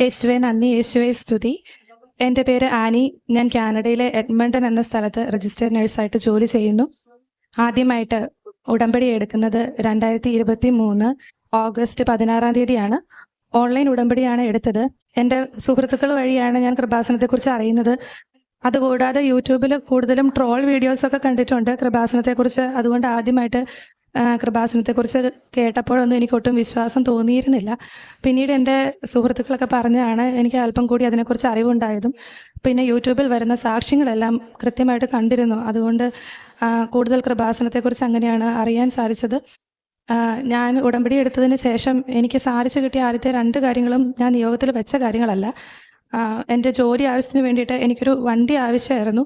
യേശുവെ നന്ദി. യേശുവെ സ്തുതി. എന്റെ പേര് ആനി. ഞാൻ കാനഡയിലെ എഡ്മണ്ടൺ എന്ന സ്ഥലത്ത് രജിസ്റ്റേഡ് നഴ്സായിട്ട് ജോലി ചെയ്യുന്നു. ആദ്യമായിട്ട് ഉടമ്പടി എടുക്കുന്നത് രണ്ടായിരത്തി ഇരുപത്തി മൂന്ന് ഓഗസ്റ്റ് പതിനാറാം തീയതിയാണ്. ഓൺലൈൻ ഉടമ്പടിയാണ് എടുത്തത്. എന്റെ സുഹൃത്തുക്കൾ വഴിയാണ് ഞാൻ കൃപാസനത്തെക്കുറിച്ച് അറിയുന്നത്. അതുകൂടാതെ യൂട്യൂബിൽ കൂടുതലും ട്രോൾ വീഡിയോസൊക്കെ കണ്ടിട്ടുണ്ട് കൃപാസനത്തെക്കുറിച്ച്. അതുകൊണ്ട് ആദ്യമായിട്ട് കൃപാസനത്തെക്കുറിച്ച് കേട്ടപ്പോഴൊന്നും എനിക്ക് ഒട്ടും വിശ്വാസം തോന്നിയിരുന്നില്ല. പിന്നീട് എന്റെ സുഹൃത്തുക്കളൊക്കെ പറഞ്ഞാണ് എനിക്ക് അല്പം കൂടി അതിനെക്കുറിച്ച് അറിവുണ്ടായതും പിന്നെ യൂട്യൂബിൽ വരുന്ന സാക്ഷ്യങ്ങളെല്ലാം കൃത്യമായിട്ട് കണ്ടിരുന്നു. അതുകൊണ്ട് കൂടുതൽ കൃപാസനത്തെക്കുറിച്ച് അങ്ങനെയാണ് അറിയാൻ സാധിച്ചത്. ഞാൻ ഉടമ്പടി എടുത്തതിന് ശേഷം എനിക്ക് സാധിച്ചു കിട്ടിയ ആദ്യത്തെ രണ്ട് കാര്യങ്ങളും ഞാൻ നിയോഗത്തിൽ വെച്ച കാര്യങ്ങളല്ല. എന്റെ ജോലി ആവശ്യത്തിന് വേണ്ടിയിട്ട് എനിക്കൊരു വണ്ടി ആവശ്യമായിരുന്നു.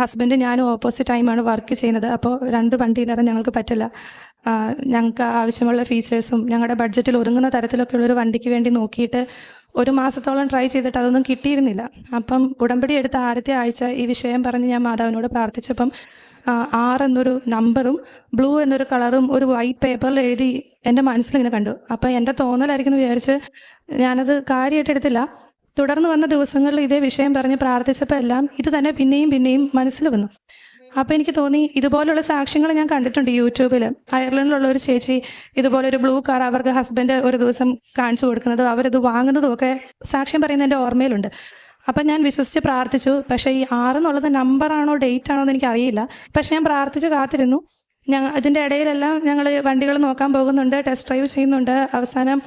ഹസ്ബൻഡ് ഞാനും ഓപ്പോസിറ്റ് ടൈമാണ് വർക്ക് ചെയ്യുന്നത്. അപ്പോൾ രണ്ട് വണ്ടി വണ്ടിയിലേറെ ഞങ്ങൾക്ക് പറ്റില്ല. ഞങ്ങൾക്ക് ആവശ്യമുള്ള ഫീച്ചേഴ്സും ഞങ്ങളുടെ ബഡ്ജറ്റിൽ ഒതുങ്ങുന്ന തരത്തിലൊക്കെ ഉള്ളൊരു വണ്ടിക്ക് വേണ്ടി നോക്കിയിട്ട് ഒരു മാസത്തോളം ട്രൈ ചെയ്തിട്ട് അതൊന്നും കിട്ടിയിരുന്നില്ല. അപ്പം ഉടമ്പടി എടുത്ത ആദ്യത്തെ ആഴ്ച ഈ വിഷയം പറഞ്ഞ് ഞാൻ മാതാവിനോട് പ്രാർത്ഥിച്ചപ്പം ആർ എന്നൊരു നമ്പറും ബ്ലൂ എന്നൊരു കളറും ഒരു വൈറ്റ് പേപ്പറിൽ എഴുതി എന്റെ മനസ്സിലിങ്ങനെ കണ്ടു. അപ്പം എന്റെ തോന്നലായിരിക്കും വിചാരിച്ച് ഞാനത് കാര്യമായിട്ട് എടുത്തില്ല. തുടർന്ന് വന്ന ദിവസങ്ങളിൽ ഇതേ വിഷയം പറഞ്ഞ് പ്രാർത്ഥിച്ചപ്പോൾ എല്ലാം ഇത് തന്നെ പിന്നെയും പിന്നെയും മനസ്സിൽ വന്നു. അപ്പോൾ എനിക്ക് തോന്നി ഇതുപോലുള്ള സാക്ഷ്യങ്ങൾ ഞാൻ കണ്ടിട്ടുണ്ട് യൂട്യൂബിൽ. അയർലൻഡിലുള്ള ഒരു ചേച്ചി ഇതുപോലെ ഒരു ബ്ലൂ കാർ അവർക്ക് ഹസ്ബൻഡ് ഒരു ദിവസം കാണിച്ചു കൊടുക്കുന്നതും അവരത് വാങ്ങുന്നതും ഒക്കെ സാക്ഷ്യം പറയുന്ന എന്റെ ഓർമ്മയിലുണ്ട്. അപ്പം ഞാൻ വിശ്വസിച്ച് പ്രാർത്ഥിച്ചു. പക്ഷേ ഈ ആറ് എന്നുള്ളത് നമ്പറാണോ ഡേറ്റ് ആണോ എന്ന് എനിക്കറിയില്ല. പക്ഷേ ഞാൻ പ്രാർത്ഥിച്ച് കാത്തിരുന്നു. ഞങ്ങൾ ഇതിന്റെ ഇടയിലെല്ലാം ഞങ്ങൾ വണ്ടികൾ നോക്കാൻ പോകുന്നുണ്ട് ടെസ്റ്റ് ഡ്രൈവ് ചെയ്യുന്നുണ്ട്. അവസാനം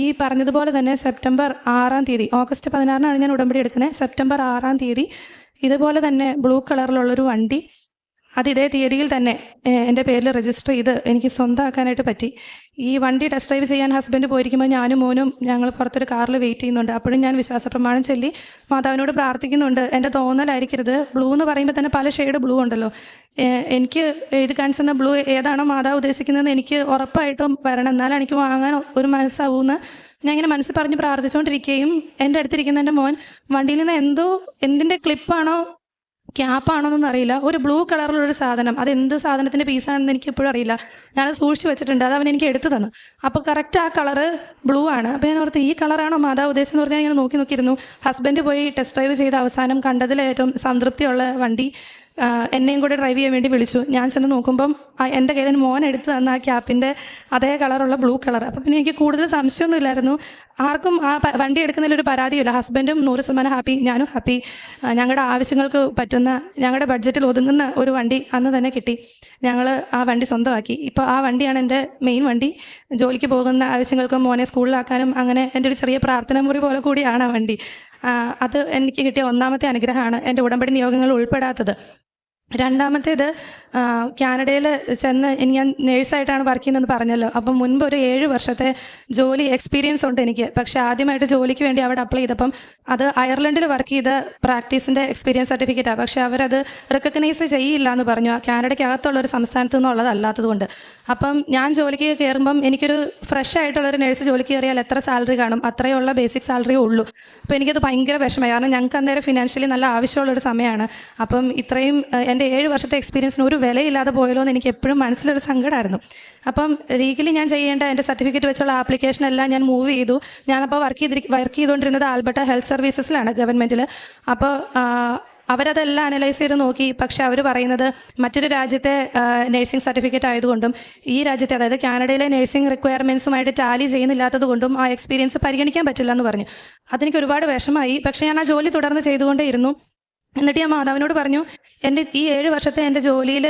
ഈ പറഞ്ഞതുപോലെ തന്നെ സെപ്റ്റംബർ ആറാം തീയതി ഓഗസ്റ്റ് പതിനാറിനാണ് ഞാൻ ഉടമ്പടി എടുക്കുന്നത്. സെപ്റ്റംബർ ആറാം തീയതി ഇതുപോലെ തന്നെ ബ്ലൂ കളറിലുള്ളൊരു വണ്ടി അത് ഇതേ തീയതിയിൽ തന്നെ എന്റെ പേരിൽ രജിസ്റ്റർ ചെയ്ത് എനിക്ക് സ്വന്തമാക്കാനായിട്ട് പറ്റി. ഈ വണ്ടി ടെസ്റ്റ് ഡ്രൈവ് ചെയ്യാൻ ഹസ്ബൻഡ് പോയിരിക്കുമ്പോൾ ഞാനും മോനും ഞങ്ങൾ പുറത്തൊരു കാറിൽ വെയിറ്റ് ചെയ്യുന്നുണ്ട്. അപ്പോഴും ഞാൻ വിശ്വാസപ്രമാണം ചൊല്ലി മാതാവിനോട് പ്രാർത്ഥിക്കുന്നുണ്ട്. എന്റെ തോന്നലായിരിക്കരുത്. ബ്ലൂ എന്ന് പറയുമ്പോൾ തന്നെ പല ഷെയ്ഡ് ബ്ലൂ ഉണ്ടല്ലോ. എനിക്ക് എഴുതി കാണിച്ചെന്ന ബ്ലൂ ഏതാണോ മാതാവ് ഉദ്ദേശിക്കുന്നതെന്ന് എനിക്ക് ഉറപ്പായിട്ടും വരണം. എന്നാലും എനിക്ക് വാങ്ങാൻ ഒരു മനസ്സാവൂന്ന് ഞാൻ ഇങ്ങനെ മനസ്സിൽ പറഞ്ഞ് പ്രാർത്ഥിച്ചുകൊണ്ടിരിക്കുകയും എന്റെ അടുത്തിരിക്കുന്ന എന്റെ മോൻ വണ്ടിയിൽ നിന്ന് എന്തോ എന്തിന്റെ ക്ലിപ്പാണോ ക്യാപ്പാണോന്നൊന്നും അറിയില്ല ഒരു ബ്ലൂ കളറിലൊരു സാധനം. അത് എന്ത് സാധനത്തിന്റെ പീസാണെന്ന് എനിക്ക് ഇപ്പോഴും അറിയില്ല. ഞാൻ സൂക്ഷിച്ച് വെച്ചിട്ടുണ്ട്. അത് അവൻ എനിക്ക് എടുത്തു തന്നു. അപ്പോൾ കറക്റ്റ് ആ കളറ് ബ്ലൂ ആണ്. അപ്പോൾ ഞാൻ ഓർത്ത് ഈ കളറാണോ മാതാവ് ഉദ്ദേശം എന്ന് പറഞ്ഞാൽ ഞാൻ നോക്കി നോക്കിയിരുന്നു. ഹസ്ബൻഡ് പോയി ടെസ്റ്റ് ഡ്രൈവ് ചെയ്ത അവസാനം കണ്ടതിൽ ഏറ്റവും സംതൃപ്തിയുള്ള വണ്ടി എന്നെയും കൂടെ ഡ്രൈവ് ചെയ്യാൻ വേണ്ടി വിളിച്ചു. ഞാൻ ചെന്ന് നോക്കുമ്പം എന്റെ കയ്യിൽ മോൻ എടുത്ത് തന്ന ആ ക്യാപ്പിന്റെ അതേ കളറുള്ള ബ്ലൂ കളർ അപ്പം പിന്നെ എനിക്ക് കൂടുതൽ സംശയമൊന്നും ഇല്ലായിരുന്നു. ആർക്കും ആ വണ്ടി എടുക്കുന്നതിൽ ഒരു പരാതിയില്ല. ഹസ്ബൻഡും നൂറ് ശതമാനം ഹാപ്പി ഞാനും ഹാപ്പി ഞങ്ങളുടെ ആവശ്യങ്ങൾക്ക് പറ്റുന്ന ഞങ്ങളുടെ ബഡ്ജറ്റിൽ ഒതുങ്ങുന്ന ഒരു വണ്ടി അന്ന് തന്നെ കിട്ടി. ഞങ്ങൾ ആ വണ്ടി സ്വന്തമാക്കി. ഇപ്പോൾ ആ വണ്ടിയാണ് എന്റെ മെയിൻ വണ്ടി. ജോലിക്ക് പോകുന്ന ആവശ്യങ്ങൾക്കും മോനെ സ്കൂളിലാക്കാനും അങ്ങനെ എന്റെ ഒരു ചെറിയ പ്രാർത്ഥന മുറി പോലെ കൂടിയാണ് ആ വണ്ടി. അത് എനിക്ക് കിട്ടിയ ഒന്നാമത്തെ അനുഗ്രഹമാണ് എന്റെ ഉടമ്പടി നിയോഗങ്ങൾ ഉൾപ്പെടാത്തത്. രണ്ടാമത്തേത് കാനഡയിൽ ചെന്ന് ഞാൻ നേഴ്സായിട്ടാണ് വർക്ക് ചെയ്യുന്നതെന്ന് പറഞ്ഞല്ലോ. അപ്പം മുൻപ് ഒരു ഏഴ് വർഷത്തെ ജോലി എക്സ്പീരിയൻസ് ഉണ്ട് എനിക്ക്. പക്ഷേ ആദ്യമായിട്ട് ജോലിക്ക് വേണ്ടി അവിടെ അപ്ലൈ ചെയ്തപ്പം അത് അയർലൻഡിൽ വർക്ക് ചെയ്ത പ്രാക്ടീസിന്റെ എക്സ്പീരിയൻസ് സർട്ടിഫിക്കറ്റാണ് പക്ഷേ അവരത് റെക്കഗ്നൈസ് ചെയ്യില്ല എന്ന് പറഞ്ഞു കാനഡയ്ക്കകത്തുള്ള ഒരു സംസ്ഥാനത്തു നിന്നുള്ളതല്ലാത്തത് കൊണ്ട് അപ്പം ഞാൻ ജോലിക്ക് കയറുമ്പം എനിക്കൊരു ഫ്രഷ് ആയിട്ടുള്ള ഒരു നേഴ്സ് ജോലിക്ക് കയറിയാൽ എത്ര സാലറി കാണും? അത്രയുള്ള ബേസിക് സാലറിയേ ഉള്ളൂ. അപ്പോൾ എനിക്കത് ഭയങ്കര വിഷമമായി. കാരണം ഞങ്ങൾക്ക് അന്നേരം ഫിനാൻഷ്യലി നല്ല ആവശ്യമുള്ളൊരു സമയമാണ്. അപ്പം ഇത്രയും എന്റെ ഏഴ് വർഷത്തെ എക്സ്പീരിയൻസിന് ഒരു വിലയില്ലാതെ പോയല്ലോ എന്ന് എനിക്ക് എപ്പോഴും മനസ്സിലൊരു സങ്കടമായിരുന്നു അപ്പം ലീഗലി ഞാൻ ചെയ്യേണ്ട എന്റെ സർട്ടിഫിക്കറ്റ് വെച്ചുള്ള ആപ്ലിക്കേഷൻ എല്ലാം ഞാൻ മൂവ് ചെയ്തു. ഞാനപ്പോൾ വർക്ക് ചെയ്തി വർക്ക് ചെയ്തുകൊണ്ടിരുന്നത് ആൽബർട്ട ഹെൽത്ത് സർവീസസിലാണ് ഗവൺമെന്റിൽ അപ്പോൾ അവരതെല്ലാം അനലൈസ് ചെയ്ത് നോക്കി. പക്ഷെ അവർ പറയുന്നത് മറ്റൊരു രാജ്യത്തെ നഴ്സിംഗ് സർട്ടിഫിക്കറ്റ് ആയതുകൊണ്ടും ഈ രാജ്യത്തെ അതായത് കാനഡയിലെ നഴ്സിംഗ് റിക്വയർമെന്റ്സുമായിട്ട് ടാലി ചെയ്യുന്നില്ലാത്തത് കൊണ്ടും ആ എക്സ്പീരിയൻസ് പരിഗണിക്കാൻ പറ്റില്ല എന്ന് പറഞ്ഞു. അതെനിക്ക് ഒരുപാട് വിഷമമായി. പക്ഷേ ഞാൻ ആ ജോലി തുടർന്ന് ചെയ്തുകൊണ്ടേ ഇരുന്നു എന്നിട്ട് ഞാൻ മാതാവിനോട് പറഞ്ഞു എന്റെ ഈ ഏഴ് വർഷത്തെ എന്റെ ജോലിയിൽ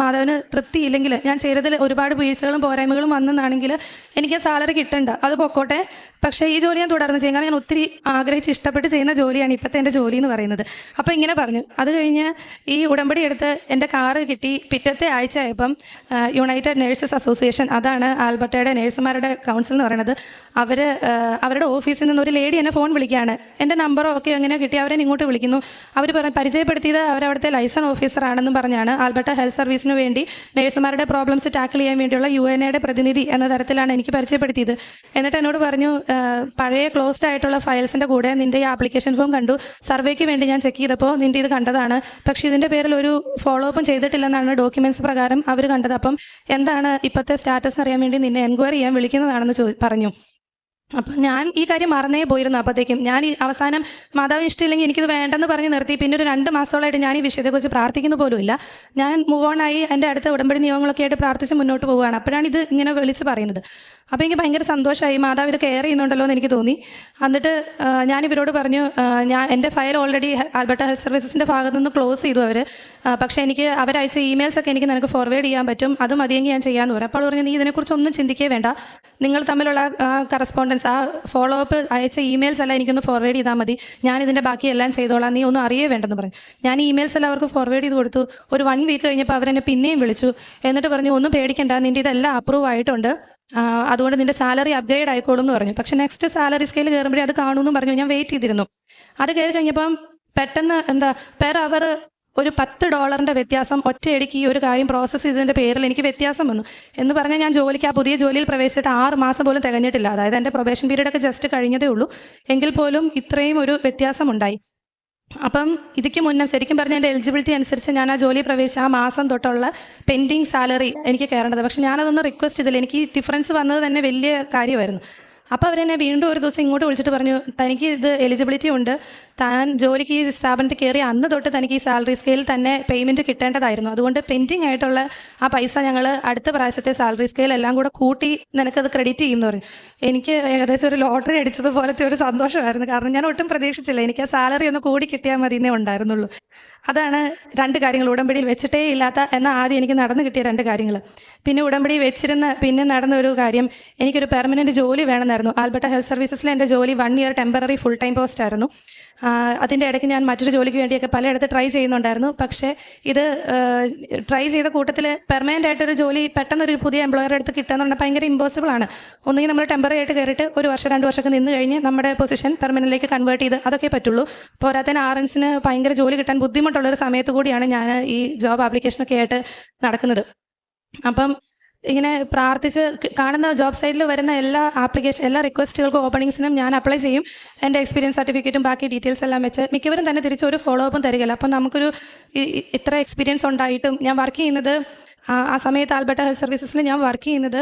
മാതാവിന് തൃപ്തിയില്ലെങ്കിൽ ഞാൻ ചെയ്തതിൽ ഒരുപാട് വീഴ്ചകളും പോരായ്മകളും വന്നെന്നാണെങ്കിൽ എനിക്ക് ആ സാലറി കിട്ടണ്ട. അത് പൊക്കോട്ടെ. പക്ഷേ ഈ ജോലി ഞാൻ തുടർന്ന് ചെയ്യും. കാരണം ഞാൻ ഒത്തിരി ആഗ്രഹിച്ച് ഇഷ്ടപ്പെട്ട് ചെയ്യുന്ന ജോലിയാണ് ഇപ്പോഴത്തെ എന്റെ ജോലി എന്ന് പറയുന്നത്. അപ്പോൾ ഇങ്ങനെ പറഞ്ഞു. അത് കഴിഞ്ഞ് ഈ ഉടമ്പടി എടുത്ത് എന്റെ കാറ് കിട്ടി. പിറ്റത്തെ ആഴ്ച ആയപ്പം യുണൈറ്റഡ് നേഴ്സസ് അസോസിയേഷൻ അതാണ് ആൽബർട്ടയുടെ നേഴ്സുമാരുടെ കൗൺസിൽ എന്ന് പറയുന്നത് അവർ അവരുടെ ഓഫീസിൽ നിന്ന് ഒരു ലേഡി എന്നെ ഫോൺ വിളിക്കുകയാണ്. എന്റെ നമ്പറോ ഒക്കെ എങ്ങനെയോ കിട്ടി അവരെ ഇങ്ങോട്ട് വിളിക്കുന്നു. അവർ പറഞ്ഞ പരിചയപ്പെടുത്തിയത് അവരവിടുത്തെ ലൈസൺ ഓഫീസറാണെന്നും പറഞ്ഞാണ്. ആൽബർട്ട ഹെൽത്ത് സർവീസിന് വേണ്ടി നഴ്സുമാരുടെ പ്രോബ്ലംസ് ടാക്കിൾ ചെയ്യാൻ വേണ്ടിയുള്ള യു എൻ എയുടെ പ്രതിനിധി എന്ന തരത്തിലാണ് എനിക്ക് പരിചയപ്പെടുത്തിയത്. എന്നിട്ട് എന്നോട് പറഞ്ഞു പഴയ ക്ലോസ്ഡ് ആയിട്ടുള്ള ഫയൽസിന്റെ കൂടെ നിന്റെ ഈ ആപ്ലിക്കേഷൻ ഫോം കണ്ടു. സർവേക്ക് വേണ്ടി ഞാൻ ചെക്ക് ചെയ്തപ്പോൾ നിന്റെ ഇത് കണ്ടതാണ്. പക്ഷേ ഇതിന്റെ പേരിൽ ഒരു ഫോളോ അപ്പും ചെയ്തിട്ടില്ലെന്നാണ് ഡോക്യുമെന്റ്സ് പ്രകാരം അവർ കണ്ടത്. അപ്പം എന്താണ് ഇപ്പോഴത്തെ സ്റ്റാറ്റസ് അറിയാൻ വേണ്ടി നിന്നെ എൻക്വയറി ചെയ്യാൻ വിളിക്കുന്നതാണെന്ന് പറഞ്ഞു. അപ്പം ഞാൻ ഈ കാര്യം മറന്നേ പോയിരുന്നു അപ്പോഴത്തേക്കും ഞാൻ ഈ അവസാനം മാതാവിന് ഇഷ്ടമില്ലെങ്കിൽ എനിക്കിത് വേണ്ടെന്ന് പറഞ്ഞ് നിർത്തി. പിന്നെ ഒരു രണ്ട് മാസത്തോളമായിട്ട് ഞാൻ ഈ വിഷയത്തെക്കുറിച്ച് പ്രാർത്ഥിക്കുന്ന പോലുമില്ല. ഞാൻ മൂവ് ഓൺ ആയി എന്റെ അടുത്ത ഉടമ്പടി നിയമങ്ങളൊക്കെ ആയിട്ട് പ്രാർത്ഥിച്ച് മുന്നോട്ട് പോവുകയാണ്. അപ്പോഴാണ് ഇത് ഇങ്ങനെ വിളിച്ച് പറയുന്നത്. അപ്പോൾ എനിക്ക് ഭയങ്കര സന്തോഷമായി. മാതാവ് ഇത് കെയർ ചെയ്യുന്നുണ്ടല്ലോ എന്ന് എനിക്ക് തോന്നി. എന്നിട്ട് ഞാൻ ഇവരോട് പറഞ്ഞു ഞാൻ എന്റെ ഫയൽ ഓൾറെഡി ആൽബർട്ട ഹെൽത്ത് സർവീസസിന്റെ ഭാഗത്തു നിന്ന് ക്ലോസ് ചെയ്തു അവർ പക്ഷേ എനിക്ക് അവരയച്ച ഇമെയിൽസ് ഒക്കെ എനിക്ക് നിനക്ക് ഫോർവേഡ് ചെയ്യാൻ പറ്റും. അത് മതിയെങ്കിൽ ഞാൻ ചെയ്യാമെന്ന് പറഞ്ഞു. അപ്പോൾ പറഞ്ഞു നീ ഇതിനെക്കുറിച്ച് ഒന്നും ചിന്തിക്കേ വേണ്ട. നിങ്ങൾ തമ്മിലുള്ള കറസ്പോണ്ടൻസ് ആ ഫോളോ അപ്പ് അയച്ച ഇമെയിൽസ് എല്ലാം എനിക്കൊന്ന് ഫോർവേഡ് ചെയ്താൽ മതി. ഞാൻ ഇതിന്റെ ബാക്കി എല്ലാം ചെയ്തോളാം. നീ ഒന്നും അറിയേ വേണ്ടെന്ന് പറഞ്ഞു. ഞാൻ ഇമെയിൽസ് എല്ലാം അവർക്ക് ഫോർവേഡ് ചെയ്ത് കൊടുത്തു. ഒരു വൺ വീക്ക് കഴിഞ്ഞപ്പോൾ അവരെന്നെ പിന്നെയും വിളിച്ചു. എന്നിട്ട് പറഞ്ഞു ഒന്നും പേടിക്കേണ്ട. നിന്റെ ഇതെല്ലാം അപ്രൂവ് ആയിട്ടുണ്ട്. അതുകൊണ്ട് നിന്റെ സാലറി അപ്ഗ്രേഡ് ആയിക്കോളും എന്ന് പറഞ്ഞു. പക്ഷെ നെക്സ്റ്റ് സാലറി സ്കെയിൽ കയറുമ്പോഴേ അത് കാണുമെന്ന് പറഞ്ഞു. ഞാൻ വെയിറ്റ് ചെയ്തിരുന്നു. അത് കയറി കഴിഞ്ഞപ്പം പെട്ടെന്ന് എന്താ പെർ അവർ ഒരു പത്ത് ഡോളറിന്റെ വ്യത്യാസം ഒറ്റയടിക്ക് ഈ ഒരു കാര്യം പ്രോസസ്സ് ചെയ്തതിന്റെ പേരിൽ എനിക്ക് വ്യത്യാസം വന്നു. എന്ന് പറഞ്ഞാൽ ഞാൻ ജോലിക്ക് ആ പുതിയ ജോലിയിൽ പ്രവേശിച്ചിട്ട് ആറ് മാസം പോലും തികഞ്ഞിട്ടില്ല. അതായത് എന്റെ പ്രൊബേഷൻ പീരീഡൊക്കെ ജസ്റ്റ് കഴിഞ്ഞതേ ഉള്ളൂ. എങ്കിൽ പോലും ഇത്രയും ഒരു വ്യത്യാസമുണ്ടായി. അപ്പം ഇതിക്ക് മുന്നേ ശരിക്കും പറഞ്ഞാൽ എന്റെ എലിജിബിലിറ്റി അനുസരിച്ച് ഞാൻ ആ ജോലി പ്രവേശിച്ച ആ മാസം തൊട്ടുള്ള പെൻഡിങ് സാലറി എനിക്ക് കയറേണ്ടത്. പക്ഷെ ഞാനതൊന്നും റിക്വസ്റ്റ് ചെയ്തില്ല. എനിക്ക് ഡിഫറൻസ് വന്നത് തന്നെ വലിയ കാര്യമായിരുന്നു. അപ്പോൾ അവരെന്നെ വീണ്ടും ഒരു ദിവസം ഇങ്ങോട്ട് വിളിച്ചിട്ട് പറഞ്ഞു തനിക്ക് ഇത് എലിജിബിലിറ്റി ഉണ്ട്. താൻ ജോലിക്ക് ഈ സ്ഥാപനത്തിൽ കയറി അന്ന് തൊട്ട് തനിക്ക് ഈ സാലറി സ്കെയിൽ തന്നെ പേയ്മെന്റ് കിട്ടേണ്ടതായിരുന്നു. അതുകൊണ്ട് പെൻഡിങ് ആയിട്ടുള്ള ആ പൈസ ഞങ്ങൾ അടുത്ത പ്രാവശ്യത്തെ സാലറി സ്കെയിൽ എല്ലാം കൂടെ കൂട്ടി നിനക്കത് ക്രെഡിറ്റ് ചെയ്യുമെന്ന് പറഞ്ഞു. എനിക്ക് ഏകദേശം ഒരു ലോട്ടറി അടിച്ചതുപോലത്തെ ഒരു സന്തോഷമായിരുന്നു. കാരണം ഞാൻ ഒട്ടും പ്രതീക്ഷിച്ചില്ല എനിക്ക് ആ സാലറി ഒന്ന് കൂടി കിട്ടിയാൽ മതി എന്നേ ഉണ്ടായിരുന്നുള്ളൂ. അതാണ് രണ്ട് കാര്യങ്ങൾ. ഉടമ്പടിയിൽ വെച്ചിട്ടേ ഇല്ലാത്ത എന്നാൽ ആദ്യം എനിക്ക് നടന്നു കിട്ടിയ രണ്ട് കാര്യങ്ങൾ പിന്നെ ഉടമ്പടി വെച്ചിരുന്ന പിന്നെ നടന്ന ഒരു കാര്യം. എനിക്കൊരു പെർമനന്റ് ജോലി വേണമെന്നായിരുന്നു. ആൽബർട്ട ഹെൽത്ത് സർവീസസിലെ എന്റെ ജോലി one year temporary full time post ആയിരുന്നു. അതിന്റെ ഇടയ്ക്ക് ഞാൻ മറ്റൊരു ജോലിക്ക് വേണ്ടിയൊക്കെ പലയിടത്ത് ട്രൈ ചെയ്യുന്നുണ്ടായിരുന്നു. പക്ഷേ ഇത് ട്രൈ ചെയ്ത കൂട്ടത്തിൽ പെർമനന്റ് ആയിട്ടൊരു ജോലി പെട്ടെന്നൊരു പുതിയ എംപ്ലോയറുടെ അടുത്ത് കിട്ടുക എന്ന് പറഞ്ഞാൽ ഭയങ്കര ഇമ്പോസിബിൾ ആണ്. ഒന്നുകിൽ നമ്മൾ ടെമ്പററി ആയിട്ട് കയറിയിട്ട് ഒരു വർഷം രണ്ട് വർഷമൊക്കെ നിന്ന് കഴിഞ്ഞ് നമ്മുടെ പൊസിഷൻ പെർമനന്റിലേക്ക് കൺവേർട്ട് ചെയ്ത് അതൊക്കെ പറ്റുള്ളൂ. പോരാത്തതിന് ആറൻസിന് ഭയങ്കര ജോലി കിട്ടാൻ ബുദ്ധിമുട്ടുള്ളൊരു സമയത്ത് കൂടിയാണ് ഞാൻ ഈ ജോബ് ആപ്ലിക്കേഷനൊക്കെ ആയിട്ട് നടക്കുന്നത്. അപ്പം ഇങ്ങനെ പ്രാർത്ഥിച്ച് കാണുന്ന ജോബ് സൈറ്റിൽ വരുന്ന എല്ലാ ആപ്ലിക്കേഷൻ എല്ലാ റിക്വസ്റ്റുകൾക്കും ഓപ്പണിങ്സിനും ഞാൻ അപ്ലൈ ചെയ്യും. എന്റെ എക്സ്പീരിയൻസ് സർട്ടിഫിക്കറ്റും ബാക്കി ഡീറ്റെയിൽസ് എല്ലാം വെച്ച് മിക്കവരും തന്നെ തിരിച്ചൊരു ഫോളോ അപ്പും തരികയില്ല. അപ്പം നമുക്കൊരു ഇത്ര എക്സ്പീരിയൻസ് ഉണ്ടായിട്ടും ഞാൻ വർക്ക് ചെയ്യുന്നത് ആ സമയത്ത് ആൽബർട്ട ഹെൽത്ത് സർവീസസിൽ ഞാൻ വർക്ക് ചെയ്യുന്നത്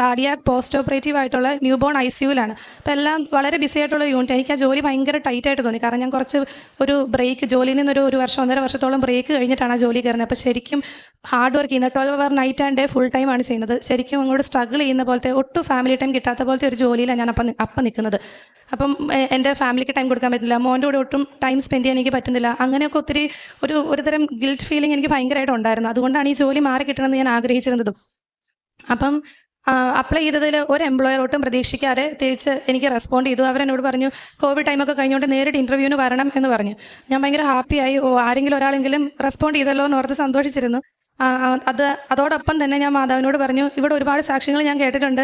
കാർഡിയാക് പോസ്റ്റ് ഓപ്പറേറ്റീവ് ആയിട്ടുള്ള ന്യൂ ബോൺ ഐ സിയുലാണ് അപ്പോൾ എല്ലാം വളരെ ബിസി ആയിട്ടുള്ള യൂണിറ്റ് എനിക്ക് ആ ജോലി ഭയങ്കര ടൈറ്റ് ആയിട്ട് തോന്നി. കാരണം ഞാൻ കുറച്ച് ഒരു ബ്രേക്ക് ജോലിയിൽ നിന്നൊരു ഒരു വർഷം ഒന്നര വർഷത്തോളം ബ്രേക്ക് കഴിഞ്ഞിട്ടാണ് ആ ജോലി കയറുന്നത്. അപ്പോൾ ശരിക്കും ഹാർഡ് വർക്ക് ചെയ്യുന്നത് twelve hour night and day full time ആണ് ചെയ്യുന്നത്. ശരിക്കും അങ്ങോട്ട് സ്ട്രഗിൾ ചെയ്യുന്ന പോലത്തെ ഒട്ടും ഫാമിലി ടൈം കിട്ടാത്ത പോലത്തെ ഒരു ജോലിയിലാണ് ഞാൻ അപ്പം അപ്പം നിൽക്കുന്നത്. അപ്പം എന്റെ ഫാമിലിക്ക് ടൈം കൊടുക്കാൻ പറ്റില്ല മോന്റെ കൂടെ ഒട്ടും ടൈം സ്പെൻഡ് ചെയ്യാൻ എനിക്ക് പറ്റുന്നില്ല. അങ്ങനെയൊക്കെ ഒത്തിരി ഒരു ഒരുതരം ഗിൽറ്റ് ഫീലിംഗ് എനിക്ക് ഭയങ്കരമായിട്ട് ഉണ്ടായിരുന്നു. അതുകൊണ്ടാണ് ഈ ജോലി മാറി കിട്ടണമെന്ന് ഞാൻ ആഗ്രഹിച്ചിരുന്നതും. അപ്പം അപ്ലൈ ചെയ്തതിൽ ഒരു എംപ്ലോയർ ഒട്ടും പ്രതീക്ഷിക്കാതെ തിരിച്ച് എനിക്ക് റെസ്പോണ്ട് ചെയ്തു. അവരെന്നോട് പറഞ്ഞു കോവിഡ് ടൈമൊക്കെ കഴിഞ്ഞുകൊണ്ട് നേരിട്ട് ഇന്റർവ്യൂവിന് വരണം എന്ന് പറഞ്ഞു. ഞാൻ ഭയങ്കര ഹാപ്പിയായി ഓ ആരെങ്കിലും ഒരാളെങ്കിലും റെസ്പോണ്ട് ചെയ്തല്ലോ എന്ന് ഓർത്ത് സന്തോഷിച്ചിരുന്നു. അത് അതോടൊപ്പം തന്നെ ഞാൻ മാതാവിനോട് പറഞ്ഞു ഇവിടെ ഒരുപാട് സാക്ഷ്യങ്ങൾ ഞാൻ കേട്ടിട്ടുണ്ട്.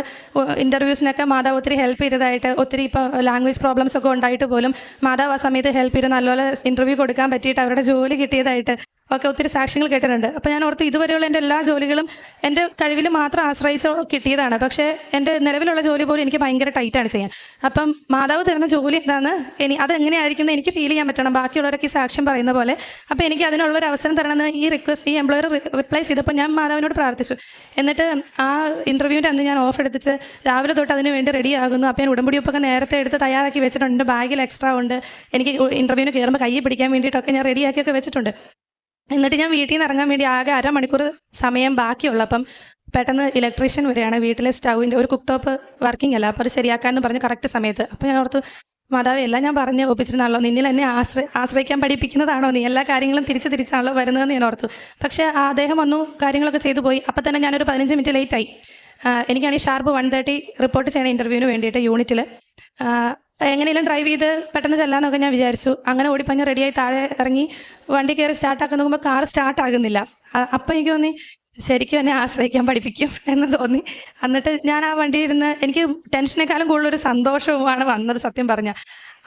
ഇന്റർവ്യൂസിനൊക്കെ മാതാവ് ഒത്തിരി ഹെൽപ്പ് ചെയ്തതായിട്ട് ഒത്തിരി ഇപ്പോൾ ലാംഗ്വേജ് പ്രോബ്ലംസ് ഒക്കെ ഉണ്ടായിട്ട് പോലും മാതാവ് ആ സമയത്ത് ഹെൽപ്പ് ചെയ്ത് നല്ലപോലെ ഇന്റർവ്യൂ കൊടുക്കാൻ പറ്റിയിട്ട് അവരുടെ ജോലി കിട്ടിയതായിട്ട് ഒക്കെ ഒത്തിരി സാക്ഷ്യങ്ങൾ കേട്ടിട്ടുണ്ട്. അപ്പോൾ ഞാൻ ഓർത്ത് ഇതുവരെയുള്ള എന്റെ എല്ലാ ജോലികളും എന്റെ കഴിവിൽ മാത്രം ആശ്രയിച്ച് കിട്ടിയതാണ്. പക്ഷേ എന്റെ നിലവിലുള്ള ജോലി പോലും എനിക്ക് ഭയങ്കര ടൈറ്റാണ് ചെയ്യാൻ. അപ്പം മാതാവ് തരുന്ന ജോലി എന്താണെന്ന് ഇനി അത് എങ്ങനെയായിരിക്കും എനിക്ക് ഫീൽ ചെയ്യാൻ പറ്റണം. ബാക്കിയുള്ളവരൊക്കെ സാക്ഷ്യം പറയുന്ന പോലെ. അപ്പോൾ എനിക്ക് അതിനുള്ളൊരു അവസരം തരണമെന്ന് ഈ റിക്വസ്റ്റ് ഈ എംപ്ലോയർ റിപ്ലൈ ചെയ്തപ്പോൾ ഞാൻ മാതാവിനോട് പ്രാർത്ഥിച്ചു. എന്നിട്ട് ആ ഇന്റർവ്യൂവിന്റെ അന്ന് ഞാൻ ഓഫ് എടുത്തിച്ച് രാവിലെ തൊട്ട് അതിന് വേണ്ടി റെഡി ആകുന്നു. അപ്പോൾ ഞാൻ ഉടമ്പടി ഉപ്പൊക്കെ നേരത്തെ എടുത്ത് തയ്യാറാക്കി വെച്ചിട്ടുണ്ട്. ബാഗിൽ എക്സ്ട്രാ ഉണ്ട്. എനിക്ക് ഇന്റർവ്യൂവിന് കയറുമ്പോൾ കയ്യിൽ പിടിക്കാൻ വേണ്ടിയിട്ടൊക്കെ ഞാൻ റെഡിയാക്കിയൊക്കെ വെച്ചിട്ടുണ്ട്. എന്നിട്ട് ഞാൻ വീട്ടിൽ നിന്ന് ഇറങ്ങാൻ വേണ്ടി ആകെ അരമണിക്കൂർ സമയം ബാക്കിയുള്ളപ്പം പെട്ടെന്ന് ഇലക്ട്രീഷ്യൻ വരികയാണ്. വീട്ടിലെ സ്റ്റൗവിന്റെ ഒരു കുക്ക് ടോപ്പ് വർക്കിംഗ് അല്ല. അപ്പോൾ അത് ശരിയാക്കാമെന്ന് പറഞ്ഞ് കറക്റ്റ് സമയത്ത്. അപ്പോൾ ഞാൻ ഓർത്ത് മാതാവ് എല്ലാം ഞാൻ പറഞ്ഞ് ഒപ്പിച്ചിരുന്നാണല്ലോ. നിന്നിൽ എന്നെ ആശ്ര ആശ്രയിക്കാൻ പഠിപ്പിക്കുന്നതാണോ? നീ എല്ലാ കാര്യങ്ങളും തിരിച്ച് തിരിച്ചാണല്ലോ വരുന്നതെന്ന് ഞാൻ ഓർത്തു. പക്ഷേ അദ്ദേഹം വന്നു കാര്യങ്ങളൊക്കെ ചെയ്തു പോയി. അപ്പോൾ തന്നെ ഞാനൊരു പതിനഞ്ച് മിനിറ്റ് ലേറ്റായി എനിക്കാണെങ്കിൽ ഷാർപ്പ് വൺ തേർട്ടി റിപ്പോർട്ട് ചെയ്യണ ഇന്റർവ്യൂവിന് വേണ്ടിയിട്ട് യൂണിറ്റിൽ എങ്ങനെയും ഡ്രൈവ് ചെയ്ത് പെട്ടെന്ന് ചെല്ലാന്നൊക്കെ ഞാൻ വിചാരിച്ചു. അങ്ങനെ ഓടിപ്പഞ്ഞ് റെഡിയായി താഴെ ഇറങ്ങി വണ്ടി കയറി സ്റ്റാർട്ടാക്കാൻ നോക്കുമ്പോൾ കാർ സ്റ്റാർട്ടാകുന്നില്ല അപ്പം എനിക്ക് തോന്നി ശരിക്കും എന്നെ ആശ്രയിക്കാൻ പഠിപ്പിക്കും എന്ന് തോന്നി. എന്നിട്ട് ഞാൻ ആ വണ്ടി ഇരുന്ന് എനിക്ക് ടെൻഷനേക്കാളും കൂടുതലൊരു സന്തോഷവുമാണ് വന്നത് സത്യം പറഞ്ഞ.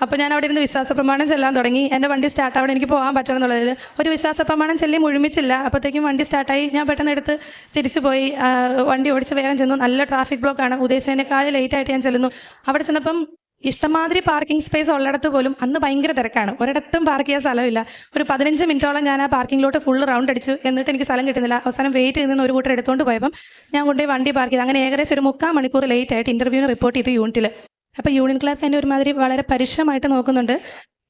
അപ്പോൾ ഞാൻ അവിടെ ഇരുന്ന് വിശ്വാസ പ്രമാണം ചെല്ലാൻ തുടങ്ങി. എന്റെ വണ്ടി സ്റ്റാർട്ട് അവിടെ എനിക്ക് പോകാൻ പറ്റണം എന്നുള്ളതിൽ ഒരു വിശ്വാസ പ്രമാണം ചെല്ലി മുഴുമിച്ചില്ല. അപ്പോഴത്തേക്കും വണ്ടി സ്റ്റാർട്ടായി ഞാൻ പെട്ടെന്ന് എടുത്ത് തിരിച്ചു പോയി. വണ്ടി ഓടിച്ച് വേഗം ചെന്നു. നല്ല ട്രാഫിക് ബ്ലോക്കാണ് ഉദ്ദേശിച്ചതിനേക്കാൾ ലേറ്റ് ആയിട്ട് ഞാൻ ചെല്ലുന്നു. അവിടെ ചെന്നപ്പം ഇഷ്ടമാതിരി പാർക്കിംഗ് സ്പേസ് ഉള്ളിടത്ത് പോലും അന്ന് ഭയങ്കര തിരക്കാണ്. ഒരിടത്തും പാർക്ക് ചെയ്യാൻ സ്ഥലമില്ല. ഒരു പതിനഞ്ച് മിനിറ്റോളം ഞാൻ ആ പാർക്കിങ്ങിലോട്ട് ഫുൾ റൗണ്ട് അടിച്ചു. എന്നിട്ട് എനിക്ക് സ്ഥലം കിട്ടുന്നില്ല. അവസാനം വെയിറ്റ് ചെയ്യുന്ന ഒരു കൂട്ടർ എടുത്തുകൊണ്ട് പോയപ്പം ഞാൻ കൊണ്ടുപോയി വണ്ടി പാർക്ക് ചെയ്ത്. അങ്ങനെ ഏകദേശം ഒരു മുക്കാൽ മണിക്കൂർ ലേറ്റ് ആയിട്ട് ഇന്റർവ്യൂവിന് റിപ്പോർട്ട് ചെയ്തു യൂണിറ്റിൽ അപ്പോൾ യൂണിയൻ ക്ലാർക്ക് എന്റെ ഒരുമാതിരി വളരെ പരിശ്രമമായിട്ട് നോക്കുന്നുണ്ട്.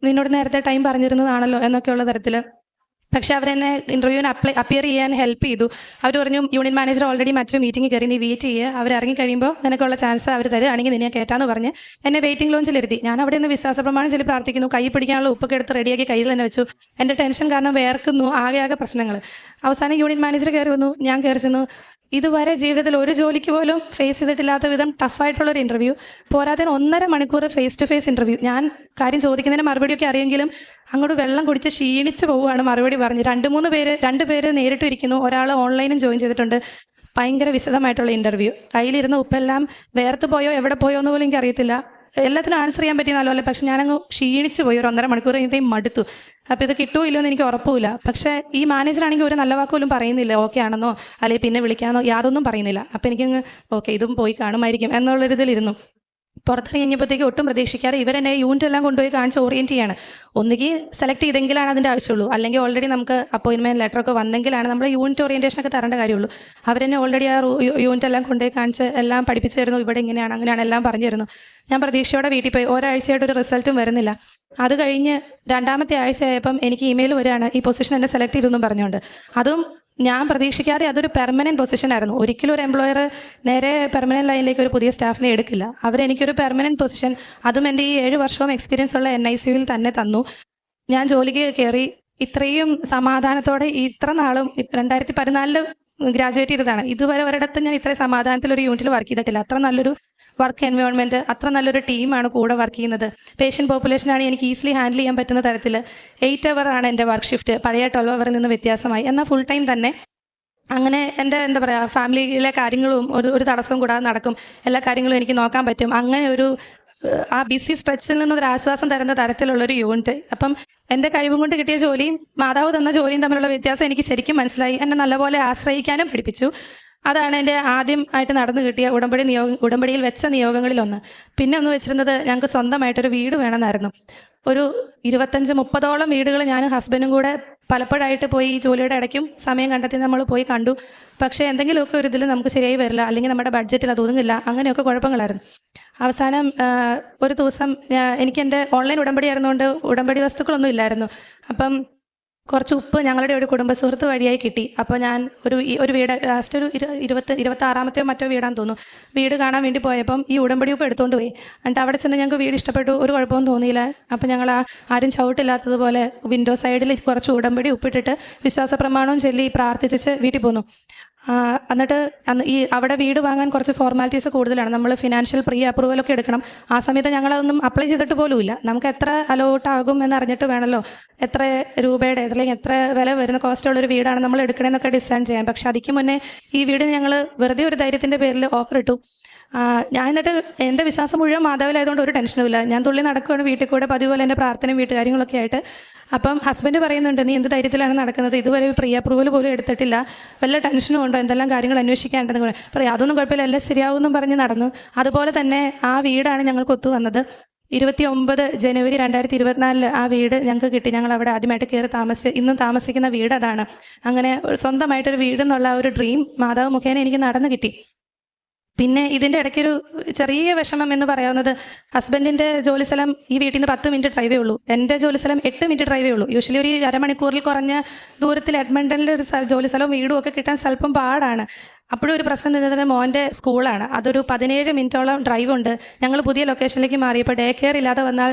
നിന്നോട് നേരത്തെ ടൈം പറഞ്ഞിരുന്നതാണല്ലോ എന്നൊക്കെയുള്ള തരത്തിൽ പക്ഷെ അവരെന്നെ ഇന്റർവ്യൂവിന് അപ്ലൈ അപ്പിയർ ചെയ്യാൻ ഹെൽപ്പ് ചെയ്തു. അവർ പറഞ്ഞു യൂണിയൻ മാനേജർ ഓൾറെഡി മറ്റൊരു മീറ്റിംഗ് കയറി നീ വെയിറ്റ് ചെയ്യുക അവർ ഇറങ്ങി കഴിയുമ്പോൾ നിനക്കുള്ള ചാൻസ് അവർ തരുകയാണെങ്കിൽ നിന്നെ കയറ്റാന്ന് പറഞ്ഞ് എന്നെ വെയിറ്റിംഗ് ലോഞ്ചിൽ എഴുതി ഞാൻ അവിടെ നിന്ന് വിശ്വാസ പ്രമാണം ചൊല്ലി പ്രാർത്ഥിക്കുന്നു. കൈ പിടിക്കാനുള്ള ഉപ്പൊക്കെ എടുത്ത് റെഡിയാക്കി കയ്യിൽ തന്നെ വെച്ചു. എന്റെ ടെൻഷൻ കാരണം വേർക്കുന്നു ആകെ ആകെ പ്രശ്നങ്ങൾ അവസാനം യൂണിയൻ മാനേജർ കയറി വന്നു. ഞാൻ കയറി ചെന്നു. ഇതുവരെ ജീവിതത്തിൽ ഒരു ജോലിക്ക് പോലും ഫേസ് ചെയ്തിട്ടില്ലാത്ത വിധം ടഫായിട്ടുള്ള ഒരു ഇന്റർവ്യൂ പോരാതെ ഒന്നര മണിക്കൂർ ഫേസ് ടു ഫേസ് ഇന്റർവ്യൂ ഞാൻ കാര്യം ചോദിക്കുന്നതിന് മറുപടിയൊക്കെ അറിയെങ്കിലും അങ്ങോട്ട് വെള്ളം കുടിച്ച് ക്ഷീണിച്ച് പോവുകയാണ് മറുപടി പറഞ്ഞ്. രണ്ട് മൂന്ന് പേര് രണ്ട് പേര് നേരിട്ട് ഇരിക്കുന്നു. ഒരാൾ ഓൺലൈനും ജോയിൻ ചെയ്തിട്ടുണ്ട്. ഭയങ്കര വിശദമായിട്ടുള്ള ഇന്റർവ്യൂ കയ്യിലിരുന്ന ഉപ്പെല്ലാം വേർത്ത് പോയോ എവിടെ പോയോ എന്ന് പോലും എനിക്കറിയത്തില്ല. എല്ലാത്തിനും ആൻസർ ചെയ്യാൻ പറ്റിയ നല്ലപോലെ പക്ഷെ ഞാനങ്ങ് ക്ഷീണിച്ച് പോയി. ഒരു ഒന്നര മണിക്കൂർ കഴിഞ്ഞിട്ടേ മടുത്തു. അപ്പോൾ ഇത് കിട്ടുമോ ഇല്ലയോ എന്ന് എനിക്ക് ഉറപ്പില്ല പക്ഷേ ഈ മാനേജർ ആണെങ്കിൽ ഒരു നല്ല വാക്കുപോലും പറയുന്നില്ല ഓക്കെ ആണെന്നോ? അല്ലെങ്കിൽ പിന്നെ വിളിക്കാന്നോ? യാതൊന്നും പറയുന്നില്ല. അപ്പോൾ എനിക്കങ്ങ് ഓക്കെ ഇതും പോയി കാണുമായിരിക്കും എന്നുള്ളൊരിതിലിരുന്നു പുറത്തിറങ്ങി കഴിഞ്ഞപ്പോഴത്തേക്ക് ഒട്ടും പ്രതീക്ഷിക്കാതെ ഇവരെന്നെ യൂണിറ്റ് എല്ലാം കൊണ്ടുപോയി കാണിച്ച് ഓറിയന്റ് ചെയ്യാണ്. ഒന്നുകിൽ സെലക്ട് ചെയ്തെങ്കിലാണ് അതിന്റെ ആവശ്യമുള്ളൂ. അല്ലെങ്കിൽ ഓൾറെഡി നമുക്ക് അപ്പോയിൻമെന്റ് ലെറ്റർ ഒക്കെ വന്നെങ്കിലാണ് നമ്മൾ യൂണിറ്റ് ഓറിയന്റേഷൻ ഒക്കെ തരേണ്ട കാര്യമുള്ളൂ. അവരെന്നെ ഓൾറെഡി ആ യൂണിറ്റ് എല്ലാം കൊണ്ടുപോയി കാണിച്ച് എല്ലാം പഠിപ്പിച്ചു തരുന്നു ഇവിടെ ഇങ്ങനെയാണ് അങ്ങനെയാണ് എല്ലാം പറഞ്ഞു തരുന്നു ഞാൻ പ്രതീക്ഷയോടെ വീട്ടിൽ പോയി. ഒരാഴ്ചയായിട്ട് ഒരു റിസൾട്ടും വരുന്നില്ല. അത് കഴിഞ്ഞ് രണ്ടാമത്തെ ആഴ്ച ആഴ്ചയായപ്പം എനിക്ക് ഇമെയിൽ വരികയാണ്. ഈ പൊസിഷൻ എന്നെ സെലക്ട് ചെയ്തെന്നും പറഞ്ഞുകൊണ്ട്. അതും ഞാൻ പ്രതീക്ഷിക്കാതെ അതൊരു പെർമനന്റ് പൊസിഷൻ ആയിരുന്നു. ഒരിക്കലും ഒരു എംപ്ലോയർ നേരെ പെർമനന്റ് ലൈനിലേക്ക് ഒരു പുതിയ സ്റ്റാഫിനെ എടുക്കില്ല. അവരെനിക്കൊരു പെർമനന്റ് പൊസിഷൻ അതും എന്റെ ഈ ഏഴ് വർഷവും എക്സ്പീരിയൻസ് ഉള്ള എൻ ഐ സിയിൽ തന്നെ തന്നു. ഞാൻ ജോലിക്ക് കയറി ഇത്രയും സമാധാനത്തോടെ ഇത്ര നാളും രണ്ടായിരത്തി പതിനാലിൽ ഗ്രാജുവേറ്റ് ചെയ്തതാണ്. ഇതുവരെ ഒരിടത്ത് ഞാൻ ഇത്രയും സമാധാനത്തിൽ ഒരു യൂണിറ്റിൽ വർക്ക് ചെയ്തിട്ടില്ല. അത്ര നല്ലൊരു വർക്ക് എൻവയോൺമെന്റ് അത്ര നല്ലൊരു ടീമാണ് കൂടെ വർക്ക് ചെയ്യുന്നത്. പേഷ്യന്റ് പോപ്പുലേഷനാണ് എനിക്ക് ഈസിലി ഹാൻഡിൽ ചെയ്യാൻ പറ്റുന്ന തരത്തിൽ. എയ്റ്റ് അവർ ആണ് എന്റെ വർക്ക് ഷിഫ്റ്റ് പഴയ ട്വൽവ് അവറിൽ നിന്ന് വ്യത്യാസമായി. എന്നാൽ ഫുൾ ടൈം തന്നെ അങ്ങനെ എന്റെ എന്താ പറയുക ഫാമിലിയിലെ കാര്യങ്ങളും ഒരു ഒരു തടസ്സവും കൂടാതെ നടക്കും. എല്ലാ കാര്യങ്ങളും എനിക്ക് നോക്കാൻ പറ്റും. അങ്ങനെ ഒരു ആ ബിസി സ്ട്രെച്ചിൽ നിന്നൊരു ആശ്വാസം തരുന്ന തരത്തിലുള്ളൊരു യൂണിറ്റ് അപ്പം എന്റെ കഴിവും കൊണ്ട് കിട്ടിയ ജോലിയും മാതാവ് തന്ന ജോലിയും തമ്മിലുള്ള വ്യത്യാസം എനിക്ക് ശരിക്കും മനസ്സിലായി. എന്നെ നല്ലപോലെ ആശ്രയിക്കാനും പഠിപ്പിച്ചു. അതാണ് എന്റെ ആദ്യം ആയിട്ട് നടന്നു കിട്ടിയ ഉടമ്പടി നിയോഗം ഉടമ്പടിയിൽ വെച്ച നിയോഗങ്ങളിലൊന്ന്. പിന്നെ ഒന്ന് വെച്ചിരുന്നത് ഞങ്ങൾക്ക് സ്വന്തമായിട്ടൊരു വീട് വേണമെന്നായിരുന്നു. ഒരു ഇരുപത്തഞ്ച് മുപ്പതോളം വീടുകൾ ഞാൻ ഹസ്ബൻഡും കൂടെ പലപ്പോഴായിട്ട് പോയി ഈ ജോലിയുടെ ഇടയ്ക്കും സമയം കണ്ടെത്തി നമ്മൾ പോയി കണ്ടു. പക്ഷേ എന്തെങ്കിലുമൊക്കെ ഒരു ഇതിൽ നമുക്ക് ശരിയായി വരില്ല അല്ലെങ്കിൽ നമ്മുടെ ബഡ്ജറ്റിൽ അത് ഒതുങ്ങില്ല അങ്ങനെയൊക്കെ കുഴപ്പങ്ങളായിരുന്നു. അവസാനം ഒരു ദിവസം എനിക്ക് എന്റെ ഓൺലൈൻ ഉടമ്പടി ആയിരുന്നുകൊണ്ട് ഉടമ്പടി വസ്തുക്കളൊന്നും ഇല്ലായിരുന്നു. അപ്പം കുറച്ച് ഉപ്പ് ഞങ്ങളുടെ ഒരു കുടുംബ സുഹൃത്ത് വഴിയായി കിട്ടി. അപ്പോൾ ഞാൻ ഒരു ഒരു വീട് ലാസ്റ്റ് ഒരു ഇരു ഇരുപത്തി ഇരുപത്തി ആറാമത്തെയോ മറ്റോ വീടാന്ന് തോന്നുന്നു. വീട് കാണാൻ വേണ്ടി പോയപ്പം ഈ ഉടമ്പടി ഉപ്പ് എടുത്തുകൊണ്ട് പോയി. എന്നിട്ട് അവിടെ ചെന്ന് ഞങ്ങൾക്ക് വീട് ഇഷ്ടപ്പെട്ടു. ഒരു കുഴപ്പവും തോന്നിയില്ല. അപ്പം ഞങ്ങൾ ആരും ചവിട്ടില്ലാത്തതുപോലെ വിൻഡോ സൈഡിൽ കുറച്ച് ഉടമ്പടി ഉപ്പിട്ടിട്ട് വിശ്വാസ പ്രമാണവും ചൊല്ലി പ്രാർത്ഥിച്ചിട്ട് വീട്ടിൽ പോന്നു. എന്നിട്ട് ഈ അവിടെ വീട് വാങ്ങാൻ കുറച്ച് ഫോർമാലിറ്റീസ് കൂടുതലാണ്. നമ്മൾ ഫിനാൻഷ്യൽ പ്രീ അപ്രൂവൽ ഒക്കെ എടുക്കണം. ആ സമയത്ത് ഞങ്ങളതൊന്നും അപ്ലൈ ചെയ്തിട്ട് പോലുമില്ല. നമുക്ക് എത്ര അലോട്ട് ആകും എന്ന് അറിഞ്ഞിട്ട് വേണമല്ലോ എത്ര രൂപയുടെ അല്ലെങ്കിൽ എത്ര വില വരുന്ന കോസ്റ്റുള്ള ഒരു വീടാണ് നമ്മൾ എടുക്കണമെന്നൊക്കെ ഡിസൈൻ ചെയ്യാൻ. പക്ഷെ അതിക്ക് മുന്നേ ഈ വീട് ഞങ്ങൾ വെറുതെ ഒരു ധൈര്യത്തിന്റെ പേരിൽ ഓഫർ ഇട്ടു. ഞാൻ എന്നിട്ട് എന്റെ വിശ്വാസം മുഴുവൻ മാതാവിലായതുകൊണ്ട് ഒരു ടെൻഷനുമില്ല ഞാൻ തുള്ളി നടക്കുകയാണ് വീട്ടിൽ കൂടെ പതിപോലെ എന്റെ പ്രാർത്ഥനയും വീട്ടുകാര്യങ്ങളൊക്കെ ആയിട്ട്. അപ്പം ഹസ്ബൻഡ് പറയുന്നുണ്ട് നീ എന്ത് ധൈര്യത്തിലാണ് നടക്കുന്നത്? ഇതുവരെ പ്രീ അപ്രൂവൽ പോലും എടുത്തിട്ടില്ല. വല്ല ടെൻഷനും ഉണ്ടോ? എന്തെല്ലാം കാര്യങ്ങൾ അന്വേഷിക്കാണ്ടെന്ന് പറയും പറയും അതൊന്നും കുഴപ്പമില്ല. എല്ലാം ശരിയാവുമെന്നും പറഞ്ഞ് നടന്നു. അതുപോലെ തന്നെ ആ വീടാണ് ഞങ്ങൾക്ക് ഒത്തു വന്നത്. ഇരുപത്തി ഒമ്പത് ജനുവരി രണ്ടായിരത്തി ഇരുപത്തിനാലിൽ ആ വീട് ഞങ്ങൾക്ക് കിട്ടി. ഞങ്ങൾ അവിടെ ആദ്യമായിട്ട് കയറി താമസിച്ച് ഇന്നും താമസിക്കുന്ന വീട് അതാണ്. അങ്ങനെ സ്വന്തമായിട്ടൊരു വീട് എന്നുള്ള ഒരു ഡ്രീം മാതാവ് മുഖേന എനിക്ക് നടന്നു കിട്ടി. പിന്നെ ഇതിന്റെ ഇടയ്ക്കൊരു ചെറിയ വിഷമം എന്ന് പറയാവുന്നത് ഹസ്ബൻഡിന്റെ ജോലി സ്ഥലം ഈ വീട്ടിൽ നിന്ന് പത്ത് മിനിറ്റ് ഡ്രൈവേ ഉള്ളൂ. എന്റെ ജോലി സ്ഥലം എട്ട് മിനിറ്റ് ഡ്രൈവേ ഉള്ളൂ. യൂഷ്വലി ഒരു അരമണിക്കൂറിൽ കുറഞ്ഞ ദൂരത്തിൽ എഡ്മണ്ടനിലെ ഒരു ജോലി സ്ഥലവും വീടും ഒക്കെ കിട്ടാൻ സ്വല്പം പാടാണ്. അപ്പോഴും ഒരു പ്രശ്നം നിന്നത് മോന്റെ സ്കൂളാണ് അതൊരു പതിനേഴ് മിനിറ്റോളം ഡ്രൈവ് ഉണ്ട്. ഞങ്ങൾ പുതിയ ലൊക്കേഷനിലേക്ക് മാറിയപ്പോൾ ഡേ കെയർ ഇല്ലാതെ വന്നാൽ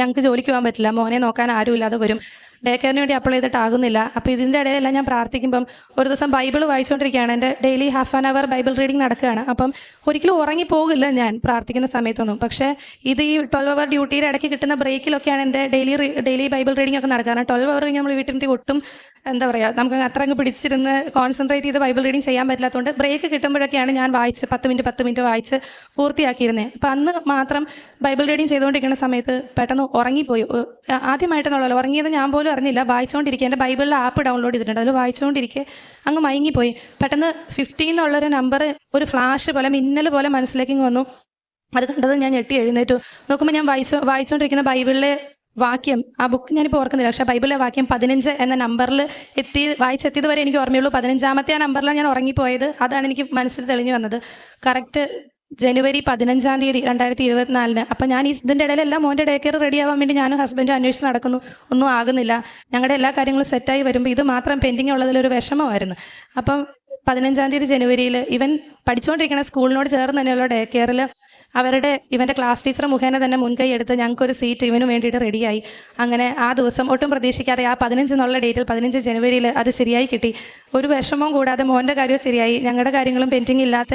ഞങ്ങൾക്ക് ജോലിക്ക് പോകാൻ പറ്റില്ല. മോനെ നോക്കാൻ ആരും ഇല്ലാതെ വരും. ഡേ കെയറിന് വേണ്ടി അപ്ലൈ ചെയ്തിട്ടാകുന്നില്ല അപ്പോൾ ഇതിന്റെ ഇടയിലെല്ലാം ഞാൻ പ്രാർത്ഥിക്കുമ്പം ഒരു ദിവസം ബൈബിൾ വായിച്ചുകൊണ്ടിരിക്കുകയാണ് എന്റെ daily half an hour Bible reading നടക്കുകയാണ്. അപ്പം ഒരിക്കലും ഉറങ്ങിപ്പോകില്ല ഞാൻ പ്രാർത്ഥിക്കുന്ന സമയത്തൊന്നും. പക്ഷേ ഇത് ഈ ട്വൽവ് അവർ ഡ്യൂട്ടിയുടെ ഇടയ്ക്ക് കിട്ടുന്ന ബ്രേക്കിലൊക്കെയാണ് എന്റെ ഡെയിലി ഡെയിലി ബൈബിൾ റീഡിംഗ് ഒക്കെ നടക്കുക കാരണം ട്വൽവ് അവർ കഴിഞ്ഞ് നമ്മൾ വീട്ടിൽ ഒട്ടും എന്താ പറയുക നമുക്ക് അത്ര അങ്ങ് പിടിച്ചിരുന്ന് കോൺസെൻട്രേറ്റ് ചെയ്ത് ബൈബിൾ റീഡിംഗ് ചെയ്യാൻ പറ്റാത്തതുകൊണ്ട് ബ്രേക്ക് കിട്ടുമ്പോഴൊക്കെയാണ് ഞാൻ വായിച്ച് പത്ത് മിനിറ്റ് പത്ത് മിനിറ്റ് വായിച്ച് പൂർത്തിയാക്കിയിരുന്നത് അപ്പം അന്ന് മാത്രം ബൈബിൾ റീഡിംഗ് ചെയ്തുകൊണ്ടിരിക്കുന്ന സമയത്ത് പെട്ടെന്ന് ഉറങ്ങിപ്പോയി. ആദ്യമായിട്ടെന്നുള്ളല്ലോ ഉറങ്ങിയത് ഞാൻ പോലും അറിഞ്ഞില്ല വായിച്ചുകൊണ്ടിരിക്കുക എന്റെ ബൈബിളിൽ ആപ്പ് ഡൗൺലോഡ് ചെയ്തിട്ടുണ്ട്. അതിൽ വായിച്ചുകൊണ്ടിരിക്കെ അങ്ങ് മയങ്ങിപ്പോയി. പെട്ടെന്ന് ഫിഫ്റ്റീൻ എന്നുള്ളൊരു നമ്പർ ഒരു ഫ്ലാഷ് പോലെ മിന്നൽ പോലെ മനസ്സിലേക്ക് വന്നു. അത് കണ്ടത് ഞാൻ ഞെട്ടി എഴുന്നേറ്റു. നോക്കുമ്പോൾ ഞാൻ വായിച്ചു വായിച്ചുകൊണ്ടിരിക്കുന്ന ബൈബിളിലെ വാക്യം ആ ബുക്ക് ഞാനിപ്പോൾ ഓർക്കുന്നില്ല. പക്ഷേ ബൈബിളിലെ വാക്യം പതിനഞ്ച് എന്ന നമ്പറിൽ എത്തി വായിച്ചെത്തിയത് വരെ എനിക്ക് ഓർമ്മയുള്ളൂ പതിനഞ്ചാമത്തെ ആ നമ്പറിലാണ് ഞാൻ ഉറങ്ങിപ്പോയത്. അതാണ് എനിക്ക് മനസ്സിൽ തെളിഞ്ഞു വന്നത്. കറക്റ്റ് ജനുവരി പതിനഞ്ചാം തീയതി രണ്ടായിരത്തി ഇരുപത്തിനാലിന് അപ്പം ഞാൻ ഈ ഇതിന്റെ ഇടയിലെല്ലാം മോന്റെ ഡേ കെയർ റെഡി ആവാൻ വേണ്ടി ഞാനും ഹസ്ബൻഡും അന്വേഷിച്ച് നടക്കുന്നു. ഒന്നും ആകുന്നില്ല. ഞങ്ങളുടെ എല്ലാ കാര്യങ്ങളും സെറ്റായി വരുമ്പോൾ ഇത് മാത്രം പെൻഡിങ് ഉള്ളതിലൊരു വിഷമമായിരുന്നു. അപ്പം പതിനഞ്ചാം തീയതി ജനുവരിയിൽ ഇവൻ പഠിച്ചുകൊണ്ടിരിക്കുന്ന സ്കൂളിനോട് ചേർന്ന് തന്നെയുള്ള ഡേ കെയറിൽ അവരുടെ ഇവന്റെ ക്ലാസ് ടീച്ചർ മുഖേന തന്നെ മുൻകൈ എടുത്ത് ഞങ്ങൾക്കൊരു സീറ്റ് ഇവന് വേണ്ടിയിട്ട് റെഡിയായി അങ്ങനെ ആ ദിവസം ഒട്ടും പ്രതീക്ഷിക്കാതെ ആ പതിനഞ്ച് എന്നുള്ള ഡേറ്റിൽ പതിനഞ്ച് ജനുവരിയിൽ അത് ശരിയായി കിട്ടി. ഒരു വിഷമവും കൂടാതെ മോന്റെ കാര്യവും ശരിയായി. ഞങ്ങളുടെ കാര്യങ്ങളും പെൻഡിങ് ഇല്ലാത്ത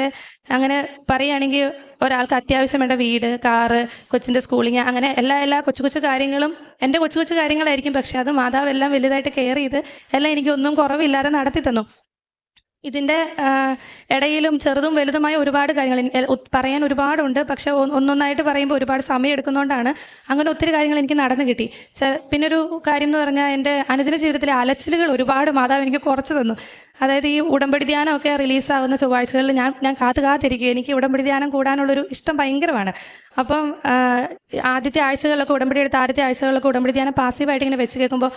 അങ്ങനെ പറയുകയാണെങ്കിൽ ഒരാൾക്ക് അത്യാവശ്യം വേണ്ട വീട് കാറ് കൊച്ചിന്റെ സ്കൂളിങ് അങ്ങനെ എല്ലാ എല്ലാ കൊച്ചു കൊച്ചു കാര്യങ്ങളും എന്റെ കൊച്ചു കൊച്ചു കാര്യങ്ങളായിരിക്കും. പക്ഷേ അത് മാതാവ് എല്ലാം വലുതായിട്ട് കെയർ ചെയ്ത് എല്ലാം എനിക്കൊന്നും കുറവില്ലാതെ നടത്തി തന്നു. ഇതിന്റെ ഇടയിലും ചെറുതും വലുതുമായ ഒരുപാട് കാര്യങ്ങൾ പറയാൻ ഒരുപാടുണ്ട്. പക്ഷെ ഒന്നൊന്നായിട്ട് പറയുമ്പോൾ ഒരുപാട് സമയം എടുക്കുന്നതുകൊണ്ടാണ് അങ്ങനെ ഒത്തിരി കാര്യങ്ങൾ എനിക്ക് നടന്നു കിട്ടി. പിന്നെ ഒരു കാര്യം എന്ന് പറഞ്ഞാൽ എന്റെ അനുദിന ജീവിതത്തിലെ അലച്ചിലുകൾ ഒരുപാട് മാതാവ് എനിക്ക് കുറച്ച് തന്നു. അതായത് ഈ ഉടമ്പടി ധ്യാനമൊക്കെ റിലീസാവുന്ന ചൊവ്വാഴ്ചകളിൽ ഞാൻ ഞാൻ കാത്തു കാത്തിരിക്കുക എനിക്ക് ഉടമ്പടി ധ്യാനം കൂടാനുള്ളൊരു ഇഷ്ടം ഭയങ്കരമാണ്. അപ്പം ആദ്യത്തെ ആഴ്ചകളിലൊക്കെ ഉടമ്പടി എടുത്ത ആദ്യത്തെ ആഴ്ചകളിലൊക്കെ ഉടമ്പടി ധ്യാനം പാസീവായിട്ട് ഇങ്ങനെ വെച്ച് കേൾക്കുമ്പോൾ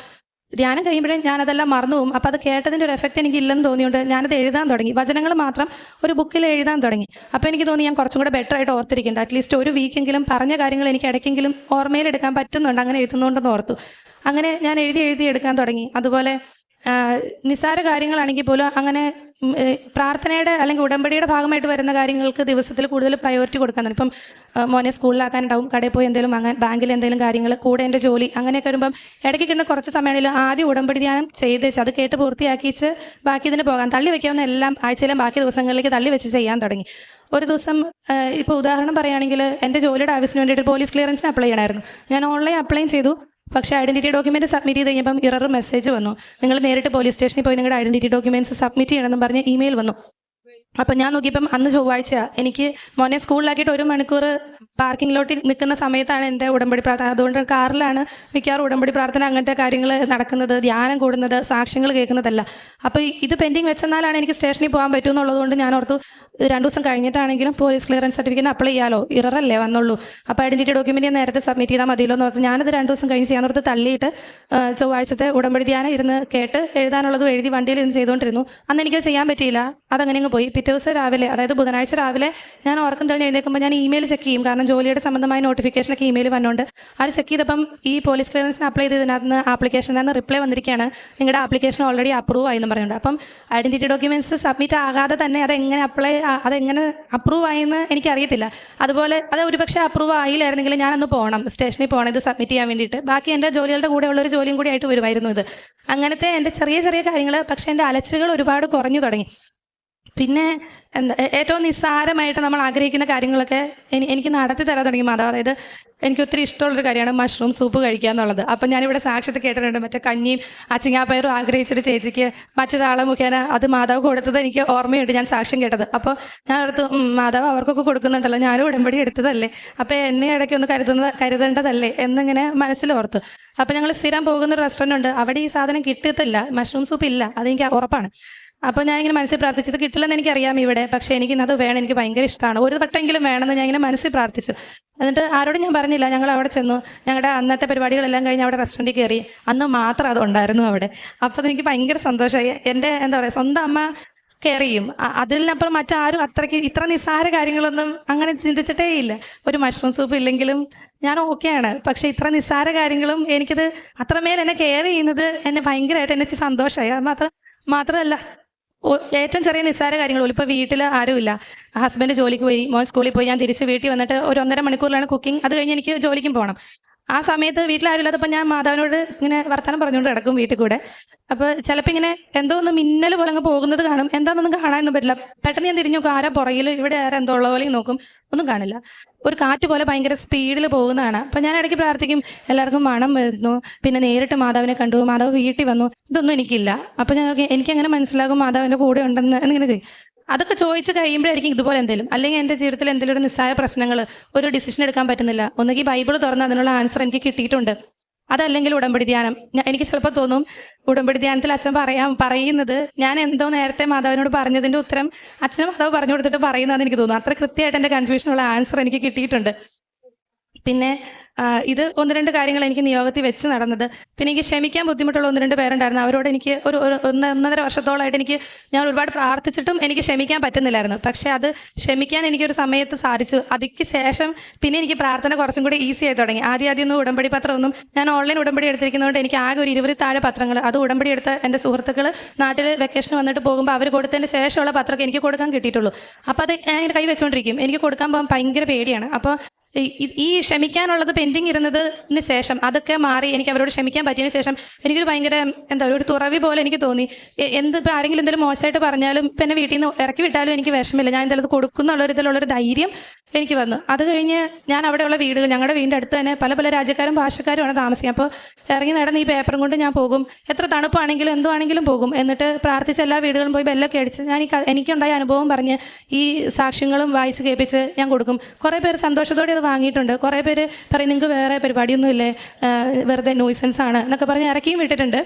ധ്യാനം കഴിയുമ്പോഴേ ഞാനതെല്ലാം മറന്നു പോകും അപ്പോൾ അത് കേട്ടതിന്റെ ഒരു എഫക്റ്റ് എനിക്ക് ഇല്ലെന്ന് തോന്നിയുകൊണ്ട് ഞാനത് എഴുതാൻ തുടങ്ങി. വചനങ്ങൾ മാത്രം ഒരു ബുക്കിൽ എഴുതാൻ തുടങ്ങി. അപ്പോൾ എനിക്ക് തോന്നി ഞാൻ കുറച്ചും കൂടെ ബെറ്റർ ആയിട്ട് ഓർത്തിരിക്കുന്നുണ്ട് അറ്റ്ലീസ്റ്റ് ഒരു വീക്കെങ്കിലും പറഞ്ഞ കാര്യങ്ങൾ എനിക്ക് ഇടയ്ക്കെങ്കിലും ഓർമ്മയിലെടുക്കാൻ പറ്റുന്നുണ്ട്. അങ്ങനെ എഴുതുന്നുണ്ടെന്ന് ഓർത്തു. അങ്ങനെ ഞാൻ എഴുതി എഴുതി എടുക്കാൻ തുടങ്ങി. അതുപോലെ നിസ്സാര കാര്യങ്ങളാണെങ്കിൽ പോലും അങ്ങനെ പ്രാർത്ഥനയുടെ അല്ലെങ്കിൽ ഉടമ്പടിയുടെ ഭാഗമായിട്ട് വരുന്ന കാര്യങ്ങൾക്ക് ദിവസത്തിൽ കൂടുതൽ പ്രയോറിറ്റി തുടങ്ങി. ഇപ്പം മോനെ സ്കൂളിലാക്കാനുണ്ടാവും കടയിൽ പോയി എന്തെങ്കിലും അങ്ങനെ ബാങ്കിൽ എന്തെങ്കിലും കാര്യങ്ങൾ കൂടെ എന്റെ ജോലി അങ്ങനെയൊക്കെ വരുമ്പം ഇടയ്ക്ക് കിട്ടുന്ന കുറച്ച് സമയമാണെങ്കിലും ആദ്യം ഉടമ്പടി ധ്യാനം ചെയ്തേച്ച് അത് കേട്ട് പൂർത്തിയാക്കിച്ച് ബാക്കി ഇതിന് പോകാൻ തള്ളി വെക്കാവുന്ന എല്ലാം ആഴ്ചയിലും ബാക്കി ദിവസങ്ങളിലേക്ക് തള്ളി വെച്ച് ചെയ്യാൻ തുടങ്ങി. ഒരു ദിവസം ഇപ്പോൾ ഉദാഹരണം പറയുകയാണെങ്കിൽ എന്റെ ജോലിയുടെ ആവശ്യത്തിന് വേണ്ടിയിട്ട് പോലീസ് ക്ലിയറൻസിന് അപ്ലൈ ചെയ്യണമായിരുന്നു. ഞാൻ ഓൺലൈൻ അപ്ലൈ ചെയ്തു. പക്ഷേ ഐഡന്റിറ്റി ഡോക്യുമെന്റ് സബ്മിറ്റ് ചെയ്ത് കഴിഞ്ഞപ്പം ഇറർ മെസ്സേജ് വന്നു. നിങ്ങൾ നേരിട്ട് പോലീസ് സ്റ്റേഷനിൽ പോയി നിങ്ങളുടെ ഐഡന്റിറ്റി ഡോക്യുമെന്റ്സ് സബ്മിറ്റ് ചെയ്യണമെന്ന് പറഞ്ഞ് ഇമെയിൽ വന്നു. അപ്പം ഞാൻ നോക്കിയപ്പം അന്ന് ചൊവ്വാഴ്ച എനിക്ക് മോനെ സ്കൂളിലാക്കിയിട്ട് ഒരു മണിക്കൂർ പാർക്കിംഗ് ലോട്ടിൽ നിൽക്കുന്ന സമയത്താണ് എന്റെ ഉടമ്പടി പ്രാർത്ഥന. അതുകൊണ്ട് കാറിലാണ് മിക്കവാറും ഉടമ്പടി പ്രാർത്ഥന അങ്ങനത്തെ കാര്യങ്ങൾ നടക്കുന്നത് ധ്യാനം കൂടുന്നത് സാക്ഷ്യങ്ങൾ കേൾക്കുന്നതല്ല. അപ്പോൾ ഇത് പെൻഡിങ് വെച്ചെന്നാലാണ് എനിക്ക് സ്റ്റേഷനിൽ പോകാൻ പറ്റുമെന്നുള്ളതുകൊണ്ട് ഞാൻ ഓർത്തു രണ്ട് ദിവസം കഴിഞ്ഞിട്ടാണെങ്കിലും പോലീസ് ക്ലിയറൻസ് സർട്ടിഫിക്കറ്റ് അപ്ലൈ ചെയ്യാലോ? ഇററല്ലേ വന്നുള്ളൂ അപ്പോൾ ഐഡന്റിറ്റി ഡോക്യുമെന്റ് നേരത്തെ സബ്മിറ്റ് ചെയ്താൽ മതിയല്ലോ എന്ന് ഓർത്ത് ഞാനത് രണ്ട് ദിവസം കഴിഞ്ഞ് ചെയ്യാൻ ഓർത്ത് തള്ളിയിട്ട് ചൊവ്വാഴ്ചത്തെ ഉടമ്പടി ധ്യാനം ഇരുന്ന് കേട്ട് എഴുതാനുള്ളതും എഴുതി വണ്ടിയിൽ ഇരുന്ന് ചെയ്തുകൊണ്ടിരുന്നു അന്ന് എനിക്കത് ചെയ്യാൻ പറ്റിയില്ല. അതങ്ങനെ അങ്ങ് പോയി. പിറ്റേ ദിവസം രാവിലെ അതായത് ബുധനാഴ്ച രാവിലെ ഞാൻ ഉറക്കം തെളിഞ്ഞ് എഴുന്നേൽക്കുമ്പോൾ ഞാൻ ഇമെയിൽ ചെക്ക് ചെയ്യും. കാരണം ജോലിയുടെ സംബന്ധമായ നോട്ടിഫിക്കേഷനൊക്കെ ഇമെയിൽ വന്നുകൊണ്ട് അത് ചെക്ക് ചെയ്തപ്പം ഈ പോലീസ് ക്ലിയറൻസിന് അപ്ലൈ ചെയ്തതിനകത്ത് ആപ്ലിക്കേഷനിൽ നിന്ന് റിപ്ലൈ വന്നിരിക്കുകയാണ് നിങ്ങളുടെ ആപ്ലിക്കേഷൻ ഓൾറെഡി അപ്രൂവ് ആയി എന്ന് പറയുന്നുണ്ട് അപ്പം ഐഡന്റിറ്റി ഡോക്യുമെന്റ്സ് സബ്മിറ്റ് ആകാതെ തന്നെ അതെങ്ങനെ അപ്ലൈ അതെങ്ങനെ അപ്രൂവ് ആയെന്ന് എനിക്കറിയത്തില്ല. അതുപോലെ അത് ഒരുപക്ഷെ അപ്രൂവ് ആയില്ലായിരുന്നെങ്കിൽ ഞാനൊന്ന് പോകണം സ്റ്റേഷനിൽ പോകണം ഇത് സബ്മിറ്റ് ചെയ്യാൻ വേണ്ടിയിട്ട്. ബാക്കി എന്റെ ജോലികളുടെ കൂടെ ഉള്ളൊരു ജോലിയും കൂടി ആയിട്ട് വരുമായിരുന്നു ഇത്. അങ്ങനത്തെ എന്റെ ചെറിയ ചെറിയ കാര്യങ്ങൾ പക്ഷേ എന്റെ അലച്ചിലുകൾ ഒരുപാട് കുറഞ്ഞു തുടങ്ങി. പിന്നെ എന്താ ഏറ്റവും നിസ്സാരമായിട്ട് നമ്മൾ ആഗ്രഹിക്കുന്ന കാര്യങ്ങളൊക്കെ എനി- എനിക്ക് നടത്തി തരാൻ തുടങ്ങി മാതാവ്. അതായത് എനിക്ക് ഒത്തിരി ഇഷ്ടമുള്ളൊരു കാര്യമാണ് മഷ്റൂം സൂപ്പ് കഴിക്കുക എന്നുള്ളത്. അപ്പം ഞാനിവിടെ സാക്ഷ്യത്തെ കേട്ടിട്ടുണ്ട്. മറ്റേ കഞ്ഞിയും അച്ചിങ്ങാപ്പയറും ആഗ്രഹിച്ചൊരു ചേച്ചിക്ക് മറ്റൊരാളെ മുഖേന അത് മാതാവ് കൊടുത്തത് എനിക്ക് ഓർമ്മയുണ്ട്. ഞാൻ സാക്ഷ്യം കേട്ടത്. അപ്പോൾ ഞാൻ എടുത്തു മാതാവ് അവർക്കൊക്കെ കൊടുക്കുന്നുണ്ടല്ലോ. ഞാനും ഉടമ്പടി എടുത്തതല്ലേ. അപ്പോൾ എന്നെ ഇടയ്ക്ക് ഒന്ന് കരുതുന്ന കരുതേണ്ടതല്ലേ? എന്നിങ്ങനെ മനസ്സിൽ ഓർത്തു. അപ്പോൾ ഞങ്ങൾ സ്ഥിരം പോകുന്ന ഒരു റെസ്റ്റോറന്റ് ഉണ്ട്. അവിടെ ഈ സാധനം കിട്ടത്തില്ല. മഷ്റൂം സൂപ്പ് ഇല്ല. അതെനിക്ക് ഉറപ്പാണ്. അപ്പോൾ ഞാൻ ഇങ്ങനെ മനസ്സിൽ പ്രാർത്ഥിച്ചത് കിട്ടില്ലെന്ന് എനിക്കറിയാം ഇവിടെ പക്ഷെ എനിക്ക് അത് വേണം എനിക്ക് ഭയങ്കര ഇഷ്ടമാണ് ഒരു വട്ടമെങ്കിലും വേണമെന്ന് ഞാൻ ഇങ്ങനെ മനസ്സിൽ പ്രാർത്ഥിച്ചു. എന്നിട്ട് ആരോടും ഞാൻ പറഞ്ഞില്ല. ഞങ്ങൾ അവിടെ ചെന്നു. ഞങ്ങളുടെ അന്നത്തെ പരിപാടികളെല്ലാം കഴിഞ്ഞ് അവിടെ റെസ്റ്റോറന്റിൽ കയറി. അന്ന് മാത്രം അതുണ്ടായിരുന്നു അവിടെ. അപ്പോൾ എനിക്ക് ഭയങ്കര സന്തോഷമായി. എന്റെ എന്താ പറയുക സ്വന്തം അമ്മ കെയർ ചെയ്യും. അ- അതിനപ്പുറം മറ്റാരും അത്രയ്ക്ക് ഇത്ര നിസ്സാര കാര്യങ്ങളൊന്നും അങ്ങനെ ചിന്തിച്ചിട്ടേ ഇല്ല. ഒരു മഷ്റൂം സൂപ്പ് ഇല്ലെങ്കിലും ഞാൻ ഓക്കെയാണ് പക്ഷെ ഇത്ര നിസ്സാര കാര്യങ്ങളും എനിക്കത് അത്രമേൽ എന്നെ കെയർ ചെയ്യുന്നത് എന്നെ ഭയങ്കരമായിട്ട് എന്നെ സന്തോഷമായി. അത് മാത്രം മാത്രമല്ല ഏറ്റവും ചെറിയ നിസ്സാര കാര്യങ്ങളുള്ളൂ ഇപ്പോൾ വീട്ടിൽ ആരുമില്ല. ഹസ്ബൻഡ് ജോലിക്ക് പോയി. മോൾ സ്കൂളിൽ പോയി. ഞാൻ തിരിച്ച് വീട്ടിൽ വന്നിട്ട് ഒരു ഒന്നര മണിക്കൂറിലാണ് കുക്കിംഗ്. അത് കഴിഞ്ഞ് എനിക്ക് ജോലിക്കും പോകണം ആ സമയത്ത് വീട്ടിലാരുമില്ലാത്തപ്പോൾ ഞാൻ മാതാവിനോട് ഇങ്ങനെ വർത്തമാനം പറഞ്ഞുകൊണ്ട് കിടക്കും വീട്ടിൽ കൂടെ. അപ്പോൾ ചിലപ്പോൾ ഇങ്ങനെ എന്തോ ഒന്ന് മിന്നൽ പോലെ അങ്ങ് പോകുന്നത് കാണും. എന്താണെന്നൊന്നും കാണാനൊന്നും പറ്റില്ല. പെട്ടെന്ന് ഞാൻ തിരിഞ്ഞു നോക്കും ആരാ പുറകിൽ ഇവിടെ ആരാ എന്തോ ഉള്ള പോലെയും നോക്കും. ഒന്നും കാണില്ല. ഒരു കാറ്റ് പോലെ ഭയങ്കര സ്പീഡിൽ പോകുന്നതാണ്. അപ്പം ഞാൻ ഇടയ്ക്ക് പ്രാർത്ഥിക്കും എല്ലാവർക്കും മണം വരുന്നു. പിന്നെ നേരിട്ട് മാതാവിനെ കണ്ടു. മാതാവ് വീട്ടിൽ വന്നു. ഇതൊന്നും എനിക്കില്ല. അപ്പം ഞാൻ എനിക്ക് അങ്ങനെ മനസ്സിലാകും മാതാവിന്റെ കൂടെ ഉണ്ടെന്ന് എന്നിങ്ങനെ ചെയ്യും. അതൊക്കെ ചോദിച്ച് കഴിയുമ്പോഴായിരിക്കും ഇതുപോലെ എന്തെങ്കിലും അല്ലെങ്കിൽ എന്റെ ജീവിതത്തിൽ എന്തെങ്കിലും ഒരു നിസ്സായ പ്രശ്നങ്ങൾ ഒരു ഡിസിഷൻ എടുക്കാൻ പറ്റുന്നില്ല. ഒന്നുകിൽ ബൈബിൾ തുറന്ന് അതിനുള്ള ആൻസർ എനിക്ക് കിട്ടിയിട്ടുണ്ട്. അതല്ലെങ്കിൽ ഉടമ്പടി ധ്യാനം. എനിക്ക് ചിലപ്പോൾ തോന്നും ഉടമ്പടി ധ്യാനത്തിൽ അച്ഛൻ പറയാം പറയുന്നത് ഞാൻ എന്തോ നേരത്തെ മാതാവിനോട് പറഞ്ഞതിന്റെ ഉത്തരം അച്ഛൻ മാതാവ് പറഞ്ഞു കൊടുത്തിട്ട് പറയുന്നതെന്ന് എനിക്ക് തോന്നുന്നു. അത്ര കൃത്യമായിട്ട് എന്റെ കൺഫ്യൂഷനുള്ള ആൻസർ എനിക്ക് കിട്ടിയിട്ടുണ്ട്. പിന്നെ ഇത് ഒന്ന് രണ്ട് കാര്യങ്ങൾ എനിക്ക് നിയോഗത്തിൽ വെച്ച് നടന്നത്. പിന്നെ എനിക്ക് ക്ഷമിക്കാൻ ബുദ്ധിമുട്ടുള്ള ഒന്ന് രണ്ട് പേരുണ്ടായിരുന്നു. അവരോട് എനിക്ക് ഒരു ഒന്ന് ഒന്നര വർഷത്തോളമായിട്ട് എനിക്ക് ഞാൻ ഒരുപാട് പ്രാർത്ഥിച്ചിട്ടും എനിക്ക് ക്ഷമിക്കാൻ പറ്റുന്നില്ലായിരുന്നു. പക്ഷേ അത് ക്ഷമിക്കാൻ എനിക്കൊരു സമയത്ത് സാധിച്ചു. അതിക്ക് ശേഷം പിന്നെ എനിക്ക് പ്രാർത്ഥന കുറച്ചും കൂടി ഈസി ആയി തുടങ്ങി. ആദ്യം ആദ്യം ഒന്നും ഉടമ്പടി പത്രമൊന്നും ഞാൻ ഓൺലൈൻ ഉടമ്പടി എടുത്തിരിക്കുന്നതുകൊണ്ട് എനിക്ക് ആകെ ഒരു ഇരുപത് താഴെ പത്രങ്ങൾ. അത് ഉടമ്പടി എടുത്ത എന്റെ സുഹൃത്തുക്കൾ നാട്ടിൽ വെക്കേഷൻ വന്നിട്ട് പോകുമ്പോൾ അവർ കൊടുത്തതിന് ശേഷമുള്ള പത്രമൊക്കെ എനിക്ക് കൊടുക്കാൻ കിട്ടിയിട്ടുള്ളൂ. അപ്പോൾ അത് ഞാൻ കൈ വെച്ചുകൊണ്ടിരിക്കും എനിക്ക് കൊടുക്കാൻ ഭയങ്കര പേടിയാണ്. അപ്പോൾ ഈ- ക്ഷമിക്കാനുള്ളത് പെൻഡിങ് ഇരുന്നതിന് ശേഷം. അതൊക്കെ മാറി എനിക്ക് അവരോട് ക്ഷമിക്കാൻ പറ്റിയതിന് ശേഷം എനിക്കൊരു ഭയങ്കര എന്താ ഒരു തുറവി പോലെ എനിക്ക് തോന്നി. എന്ത് ഇപ്പം ആരെങ്കിലും എന്തെങ്കിലും മോശമായിട്ട് പറഞ്ഞാലും ഇപ്പം എന്നെ വീട്ടിൽ നിന്ന് ഇറക്കി വിട്ടാലും എനിക്ക് വിഷമില്ല ഞാൻ എന്തായാലും അത് കൊടുക്കുന്നുള്ളൊരു ഇതിലുള്ളൊരു ധൈര്യം എനിക്ക് വന്നു. അത് കഴിഞ്ഞ് ഞാൻ അവിടെയുള്ള വീടുകൾ ഞങ്ങളുടെ വീടിന്റെ അടുത്ത് തന്നെ പല പല രാജ്യക്കാരും ഭാഷക്കാരുമാണ് താമസിക്കുക അപ്പോൾ ഇറങ്ങി നടന്ന് ഈ പേപ്പറും കൊണ്ട് ഞാൻ പോകും. എത്ര തണുപ്പാണെങ്കിലും എന്തുവാണെങ്കിലും പോകും. എന്നിട്ട് പ്രാർത്ഥിച്ച് എല്ലാ വീടുകളും പോയി ബെല്ലൊക്കെ അടിച്ച് ഞാൻ എനിക്കുണ്ടായ അനുഭവം പറഞ്ഞ് ഈ സാക്ഷ്യങ്ങളും വായിച്ച് കേൾപ്പിച്ച് ഞാൻ കൊടുക്കും. കുറേ പേർ സന്തോഷത്തോടെ അത് വാങ്ങിയിട്ടുണ്ട്. കുറേ പേര് പറയും നിങ്ങൾക്ക് വേറെ പരിപാടിയൊന്നും ഇല്ലേ വെറുതെ നോയ്സൻസ് ആണ് എന്നൊക്കെ പറഞ്ഞ് ഇറക്കിയും വിട്ടിട്ടുണ്ട്.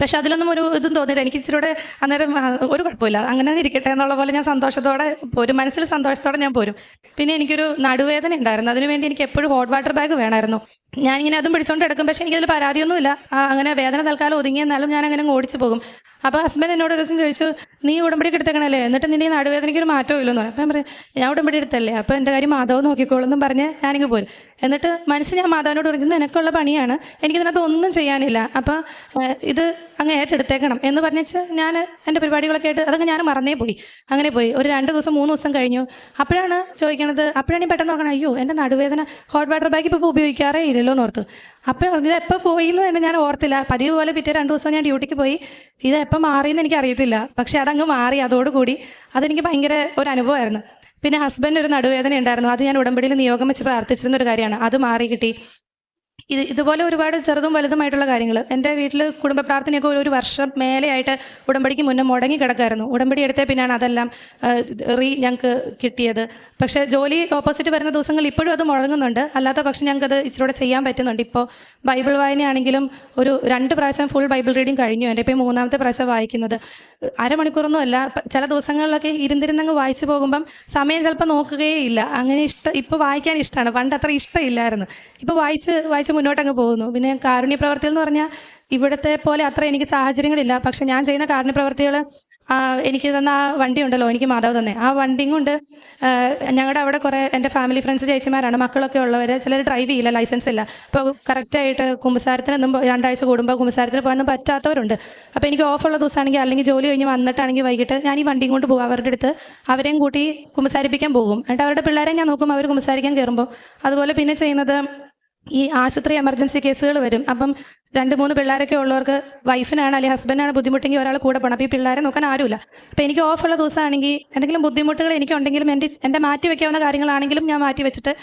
പക്ഷെ അതിലൊന്നും ഒരു ഇതും തോന്നിയില്ല. എനിക്ക് ഇച്ചിരി കൂടെ അന്നേരം ഒരു കുഴപ്പമില്ല. അങ്ങനെ ഇരിക്കട്ടെ എന്നുള്ള പോലെ ഞാൻ സന്തോഷത്തോടെ ഒരു മനസ്സിൽ സന്തോഷത്തോടെ ഞാൻ പോരും. പിന്നെ എനിക്കൊരു നടുവേദന ഉണ്ടായിരുന്നു. അതിനുവേണ്ടി എനിക്ക് എപ്പോഴും ഹോട്ട് വാട്ടർ ബാഗ് വേണമായിരുന്നു. ഞാനിങ്ങനെ അതും പിടിച്ചോണ്ട് എടുക്കും പക്ഷേ എനിക്കതിൽ പരാതിയൊന്നുമില്ല. അങ്ങനെ വേദന തൽക്കാലം ഒതുങ്ങിയെന്നാലും ഞാൻ അങ്ങനെ അങ്ങ് ഓടിച്ചു പോകും. അപ്പോൾ ഹസ്ബൻഡ് എന്നോട് ഒരു ദിവസം ചോദിച്ചു നീ ഉടമ്പടിക്ക് എടുത്തേക്കണല്ലേ? എന്നിട്ട് നിന്റെ നടുവേദനയ്ക്ക് ഒരു മാറ്റം ഇല്ലെന്ന് പറഞ്ഞു. അപ്പം പറയും ഞാൻ ഉടമ്പടി എടുത്തല്ലേ? അപ്പോൾ എന്റെ കാര്യം മാധവ് നോക്കിക്കോളും എന്നും പറഞ്ഞ് ഞാനിങ്ങ് പോരും. എന്നിട്ട് മനസ്സ് ഞാൻ മാധവനോട് പറഞ്ഞു നിനക്കുള്ള പണിയാണ്. എനിക്കിതിനകത്ത് ഒന്നും ചെയ്യാനില്ല. അപ്പോൾ ഇത് അങ്ങ് ഏറ്റെടുത്തേക്കണം എന്ന് പറഞ്ഞിച്ച് ഞാൻ എന്റെ പരിപാടികളൊക്കെ ആയിട്ട് അതങ്ങ് ഞാൻ മറന്നേ പോയി. അങ്ങനെ പോയി. ഒരു രണ്ട് ദിവസം മൂന്ന് ദിവസം കഴിഞ്ഞു. അപ്പോഴാണ് ചോദിക്കണത് അപ്പോഴാണ് പെട്ടെന്ന് നോക്കണം അയ്യോ എന്റെ നടുവേദന ഹോട്ട് വാട്ടർ ബാഗ് ഇപ്പോൾ ഉപയോഗിക്കാറേ ഇല്ലല്ലോ എന്ന് ഓർത്തു. അപ്പോൾ ഇത് എപ്പോൾ പോയി എന്ന് തന്നെ ഞാൻ ഓർത്തില്ല. പതിവ് പോലെ പിറ്റേ രണ്ട് ദിവസം ഞാൻ ഡ്യൂട്ടിക്ക് പോയി. ഇത് എപ്പോൾ മാറിയെന്ന് എനിക്ക് അറിയത്തില്ല. പക്ഷേ അതങ്ങ് മാറി അതോടുകൂടി അതെനിക്ക് ഭയങ്കര ഒരു അനുഭവമായിരുന്നു. പിന്നെ ഹസ്ബൻഡ് ഒരു നടുവേദന ഉണ്ടായിരുന്നു അത് ഞാൻ ഉടമ്പടിയിൽ നിയോഗം വെച്ച് പ്രാർത്ഥിച്ചിരുന്ന ഒരു കാര്യമാണ്. അത് മാറി കിട്ടി. ഇത് ഇതുപോലെ ഒരുപാട് ചെറുതും വലുതുമായിട്ടുള്ള കാര്യങ്ങൾ എന്റെ വീട്ടിൽ കുടുംബ പ്രാർത്ഥനയൊക്കെ ഒരു- വർഷം മേലെയായിട്ട് ഉടമ്പടിക്ക് മുന്നേ മുടങ്ങി കിടക്കായിരുന്നു. ഉടമ്പടി എടുത്തേ പിന്നെയാണ് അതെല്ലാം റി ഞങ്ങൾക്ക് കിട്ടിയത്. പക്ഷേ ജോലി ഓപ്പോസിറ്റ് വരുന്ന ദിവസങ്ങൾ ഇപ്പോഴും അത് മുടങ്ങുന്നുണ്ട്. അല്ലാത്ത പക്ഷം ഞങ്ങൾക്കത് ഇച്ചിരൂടെ ചെയ്യാൻ പറ്റുന്നുണ്ട്. ഇപ്പോൾ ബൈബിൾ വായനയാണെങ്കിലും ഒരു രണ്ട് പ്രാവശ്യം ഫുൾ ബൈബിൾ റീഡിങ് കഴിഞ്ഞു. എന്റെ ഇപ്പോൾ മൂന്നാമത്തെ പ്രാവശ്യം വായിക്കുന്നത്. അരമണിക്കൂറൊന്നും അല്ല. ചില ദിവസങ്ങളിലൊക്കെ ഇരുന്നിരുന്നങ്ങ് വായിച്ചു പോകുമ്പം സമയം ചിലപ്പോൾ നോക്കുകയേ ഇല്ല. അങ്ങനെ ഇഷ്ടം ഇപ്പോൾ വായിക്കാൻ ഇഷ്ടമാണ്. പണ്ട് അത്ര ഇഷ്ടമില്ലായിരുന്നു. ഇപ്പോൾ വായിച്ച് വായിച്ച് മുന്നോട്ടങ്ങ് പോകുന്നു. പിന്നെ കാരുണ്യ പ്രവർത്തികൾ എന്ന് പറഞ്ഞാൽ ഇവിടത്തെ പോലെ അത്ര എനിക്ക് സാഹചര്യങ്ങളില്ല. പക്ഷെ ഞാൻ ചെയ്യുന്ന കാരുണ്യ പ്രവർത്തികൾ എനിക്ക് തന്ന ആ വണ്ടി ഉണ്ടല്ലോ എനിക്ക് മാതാവ് തന്നെ. ആ വണ്ടിയും കൊണ്ട് ഞങ്ങളുടെ അവിടെ കുറേ എന്റെ ഫാമിലി ഫ്രണ്ട്സ് ചേച്ചിമാരാണ് മക്കളൊക്കെ ഉള്ളവർ ചിലർ ഡ്രൈവ് ചെയ്യില്ല ലൈസൻസ് ഇല്ല. അപ്പോൾ കറക്റ്റായിട്ട് കുമ്പസാരത്തിന് എന്നും രണ്ടാഴ്ച കൂടുമ്പോൾ കുമ്പസാരത്തിന് പോകാനൊന്നും പറ്റാത്തവരുണ്ട്. അപ്പോൾ എനിക്ക് ഓഫുള്ള ദിവസമാണെങ്കിൽ അല്ലെങ്കിൽ ജോലി കഴിഞ്ഞ് വന്നിട്ടാണെങ്കിൽ വൈകിട്ട് ഞാൻ ഈ വണ്ടിയും കൊണ്ട് പോകും അവരുടെ അടുത്ത് അവരെയും കൂട്ടി കുമ്പസാരിപ്പിക്കാൻ പോകും. എന്നിട്ട് അവരുടെ പിള്ളേരെ ഞാൻ നോക്കും അവർ കുമ്പസാരിക്കാൻ കയറുമ്പോൾ അതുപോലെ പിന്നെ ചെയ്യുന്നത് ഈ ആശുപത്രി എമർജൻസി കേസുകൾ വരും. അപ്പം രണ്ട് മൂന്ന് പിള്ളേരൊക്കെ ഉള്ളവർക്ക് വൈഫിനാണ് അല്ലെങ്കിൽ ഹസ്ബൻഡാണ് ബുദ്ധിമുട്ടെങ്കിൽ ഒരാൾ കൂടെ പോകണം അപ്പോൾ ഈ പിള്ളേരെ നോക്കാൻ ആരുമില്ല. അപ്പോൾ എനിക്ക് ഓഫുള്ള ദിവസമാണെങ്കിൽ എന്തെങ്കിലും ബുദ്ധിമുട്ടുകൾ എനിക്കുണ്ടെങ്കിലും എന്റെ എന്റെ മാറ്റി വെക്കാവുന്ന കാര്യങ്ങളാണെങ്കിലും ഞാൻ മാറ്റി വെച്ചിട്ട്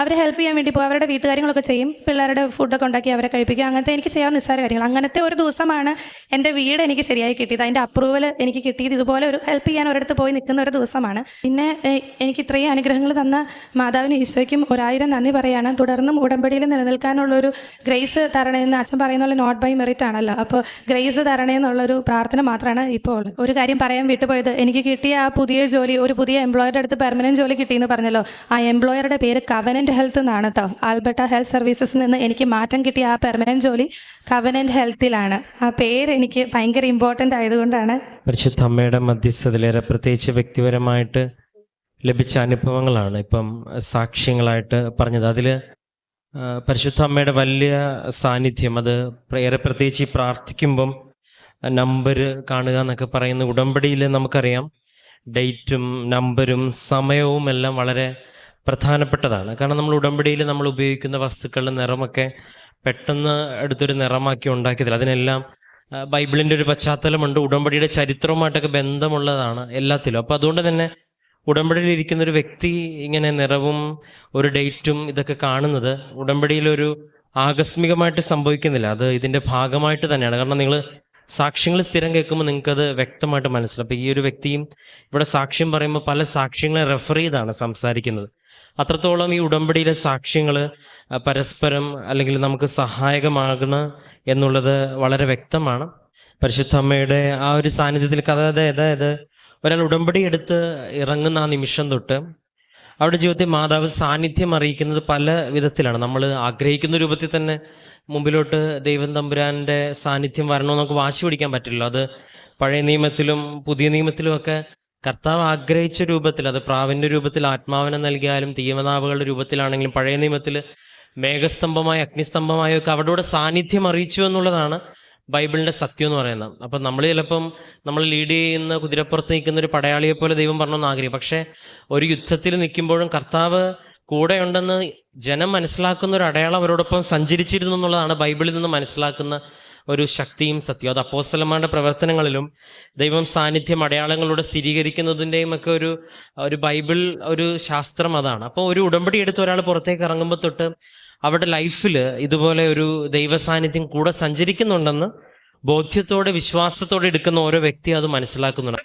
അവരെ ഹെൽപ്പ് ചെയ്യാൻ വേണ്ടി പോകും അവരുടെ വീട്ടുകാര്യങ്ങളൊക്കെ ചെയ്യും. പിള്ളേരുടെ ഫുഡൊക്കെ ഉണ്ടാക്കി അവരെ കഴിപ്പിക്കും. അങ്ങനത്തെ എനിക്ക് ചെയ്യാൻ നിസ്സാര കാര്യങ്ങൾ. അങ്ങനത്തെ ഒരു ദിവസമാണ് എന്റെ വീട് എനിക്ക് ശരിയായി കിട്ടിയത്. അതിന്റെ അപ്രൂവൽ എനിക്ക് കിട്ടിയത്. ഇതുപോലെ ഒരു ഹെൽപ്പ് ചെയ്യാൻ ഒരിടത്ത് പോയി നിൽക്കുന്ന ഒരു ദിവസമാണ്. പിന്നെ എനിക്ക് ഇത്രയും അനുഗ്രഹങ്ങൾ തന്ന മാതാവിനും ഈശോയ്ക്കും ഒരായിരം നന്ദി പറയാണ്. തുടർന്നും ഉടമ്പടിയിൽ നിലനിൽക്കാനുള്ള ഒരു ഗ്രേസ് തരണമെന്ന് അച്ഛൻ പറയുന്നുള്ള നോട്ട് ബൈ മെറിറ്റ് ആണല്ലോ. അപ്പോൾ ഗ്രേസ് തരണമെന്നുള്ളൊരു പ്രാർത്ഥന മാത്രമാണ് ഇപ്പോൾ ഉള്ളത്. ഒരു കാര്യം പറയാൻ വിട്ടുപോയത് എനിക്ക് കിട്ടിയ ആ പുതിയ ജോലി ഒരു പുതിയ എംപ്ലോയറുടെ അടുത്ത് പെർമനന്റ് ജോലി കിട്ടിയെന്ന് പറഞ്ഞല്ലോ. ആ എംപ്ലോയറുടെ പേര് കവനന്റ് ഹെൽത്ത് എന്നാണ് കേട്ടോ ആൽബർട്ട ഹെൽത്ത് സർവീസസിൽ നിന്ന് എനിക്ക് മാറ്റം കിട്ടിയ ആ പെർമനന്റ് ജോലി കവനന്റ് ഹെൽത്തിലാണ് ആ പേര് എനിക്ക് ഭയങ്കര ഇമ്പോർട്ടന്റ് ആയതുകൊണ്ടാണ്. പരിശുദ്ധ അമ്മയുടെ മധ്യസ്ഥതയിലേറെ പ്രത്യേകിച്ച് വ്യക്തിപരമായിട്ട് ലഭിച്ച അനുഭവങ്ങളാണ് ഇപ്പം സാക്ഷ്യങ്ങളായിട്ട് പറഞ്ഞത്. അതിൽ പരിശുദ്ധ അമ്മയുടെ വലിയ സാന്നിധ്യം അത് ഏറെ പ്രത്യേകിച്ച് പ്രാർത്ഥിക്കുമ്പം നമ്പർ കാണുക എന്നൊക്കെ പറയുന്ന ഉടമ്പടിയിൽ നമുക്കറിയാം. ഡേറ്റും നമ്പരും സമയവും എല്ലാം വളരെ പ്രധാനപ്പെട്ടതാണ്. കാരണം നമ്മൾ ഉടമ്പടിയിൽ നമ്മൾ ഉപയോഗിക്കുന്ന വസ്തുക്കളുടെ നിറമൊക്കെ പെട്ടെന്ന് എടുത്തൊരു നിറമാക്കി ഉണ്ടാക്കിയതില്ല. അതിനെല്ലാം ബൈബിളിന്റെ ഒരു പശ്ചാത്തലമുണ്ട്. ഉടമ്പടിയുടെ ചരിത്രവുമായിട്ടൊക്കെ ബന്ധമുള്ളതാണ് എല്ലാത്തിലും. അപ്പോൾ അതുകൊണ്ട് തന്നെ ഉടമ്പടിയിൽ ഇരിക്കുന്ന ഒരു വ്യക്തി ഇങ്ങനെ നിറവും ഒരു ഡേറ്റും ഇതൊക്കെ കാണുന്നത് ഉടമ്പടിയിലൊരു ആകസ്മികമായിട്ട് സംഭവിക്കുന്നില്ല. അത് ഇതിന്റെ ഭാഗമായിട്ട് തന്നെയാണ്. കാരണം നിങ്ങൾ സാക്ഷ്യങ്ങൾ സ്ഥിരം കേൾക്കുമ്പോൾ നിങ്ങൾക്കത് വ്യക്തമായിട്ട് മനസ്സിലാവും. അപ്പോൾ ഈ ഒരു വ്യക്തിയും ഇവിടെ സാക്ഷ്യം പറയുമ്പോൾ പല സാക്ഷ്യങ്ങളെ റെഫർ ചെയ്താണ് സംസാരിക്കുന്നത്. അത്രത്തോളം ഈ ഉടമ്പടിയിലെ സാക്ഷ്യങ്ങൾ പരസ്പരം അല്ലെങ്കിൽ നമുക്ക് സഹായകമാകണം എന്നുള്ളത് വളരെ വ്യക്തമാണ്. പരിശുദ്ധ അമ്മയുടെ ആ ഒരു സാന്നിധ്യത്തിൽ അതായത് അതായത് ഒരാൾ ഉടമ്പടി എടുത്ത് ഇറങ്ങുന്ന ആ നിമിഷം തൊട്ട് അവിടെ ജീവിതത്തിൽ മാതാവ് സാന്നിധ്യം അറിയിക്കുന്നത് പല വിധത്തിലാണ്. നമ്മൾ ആഗ്രഹിക്കുന്ന രൂപത്തിൽ തന്നെ മുമ്പിലോട്ട് ദൈവം തമ്പുരാന്റെ സാന്നിധ്യം വരണമെന്ന് നമുക്ക് വാശി പിടിക്കാൻ പറ്റില്ല അത് പഴയ നിയമത്തിലും പുതിയ നിയമത്തിലും ഒക്കെ കർത്താവ് ആഗ്രഹിച്ച രൂപത്തിൽ അത് പ്രാവിന്റെ രൂപത്തിൽ ആത്മാവിനെ നൽകിയാലും തീയമനാവുകളുടെ രൂപത്തിലാണെങ്കിലും പഴയ നിയമത്തിൽ മേഘസ്തംഭമായ അഗ്നിസ്തംഭമായോ ഒക്കെ അവരുടെ സാന്നിധ്യം അറിയിച്ചു എന്നുള്ളതാണ് ബൈബിളിന്റെ സത്യം എന്ന് പറയുന്നത്. അപ്പം നമ്മൾ ചിലപ്പം നമ്മൾ ലീഡ് ചെയ്യുന്ന കുതിരപ്പുറത്ത് നിൽക്കുന്ന ഒരു പടയാളിയെ പോലെ ദൈവം പറഞ്ഞൊന്ന് ആഗ്രഹിക്കും. പക്ഷേ ഒരു യുദ്ധത്തിൽ നിൽക്കുമ്പോഴും കർത്താവ് കൂടെയുണ്ടെന്ന് ജനം മനസ്സിലാക്കുന്ന ഒരു അടയാളം അവരോടൊപ്പം സഞ്ചരിച്ചിരുന്നു എന്നുള്ളതാണ് ബൈബിളിൽ നിന്ന് മനസ്സിലാക്കുന്ന ഒരു ശക്തിയും സത്യവും. അത് അപ്പോസ്തലന്മാരുടെ പ്രവർത്തനങ്ങളിലും ദൈവം സാന്നിധ്യം അടയാളങ്ങളോട് സ്ഥിരീകരിക്കുന്നതിന്റെയും ഒക്കെ ഒരു ഒരു ബൈബിൾ ഒരു ശാസ്ത്രം അതാണ്. അപ്പോൾ ഒരു ഉടമ്പടി എടുത്ത് ഒരാൾ പുറത്തേക്ക് ഇറങ്ങുമ്പോൾ തൊട്ട് അവരുടെ ലൈഫിൽ ഇതുപോലെ ഒരു ദൈവ സാന്നിധ്യം കൂടെ സഞ്ചരിക്കുന്നുണ്ടെന്ന് ബോധ്യത്തോടെ വിശ്വാസത്തോടെ എടുക്കുന്ന ഓരോ വ്യക്തി അത് മനസ്സിലാക്കുന്നുണ്ട്.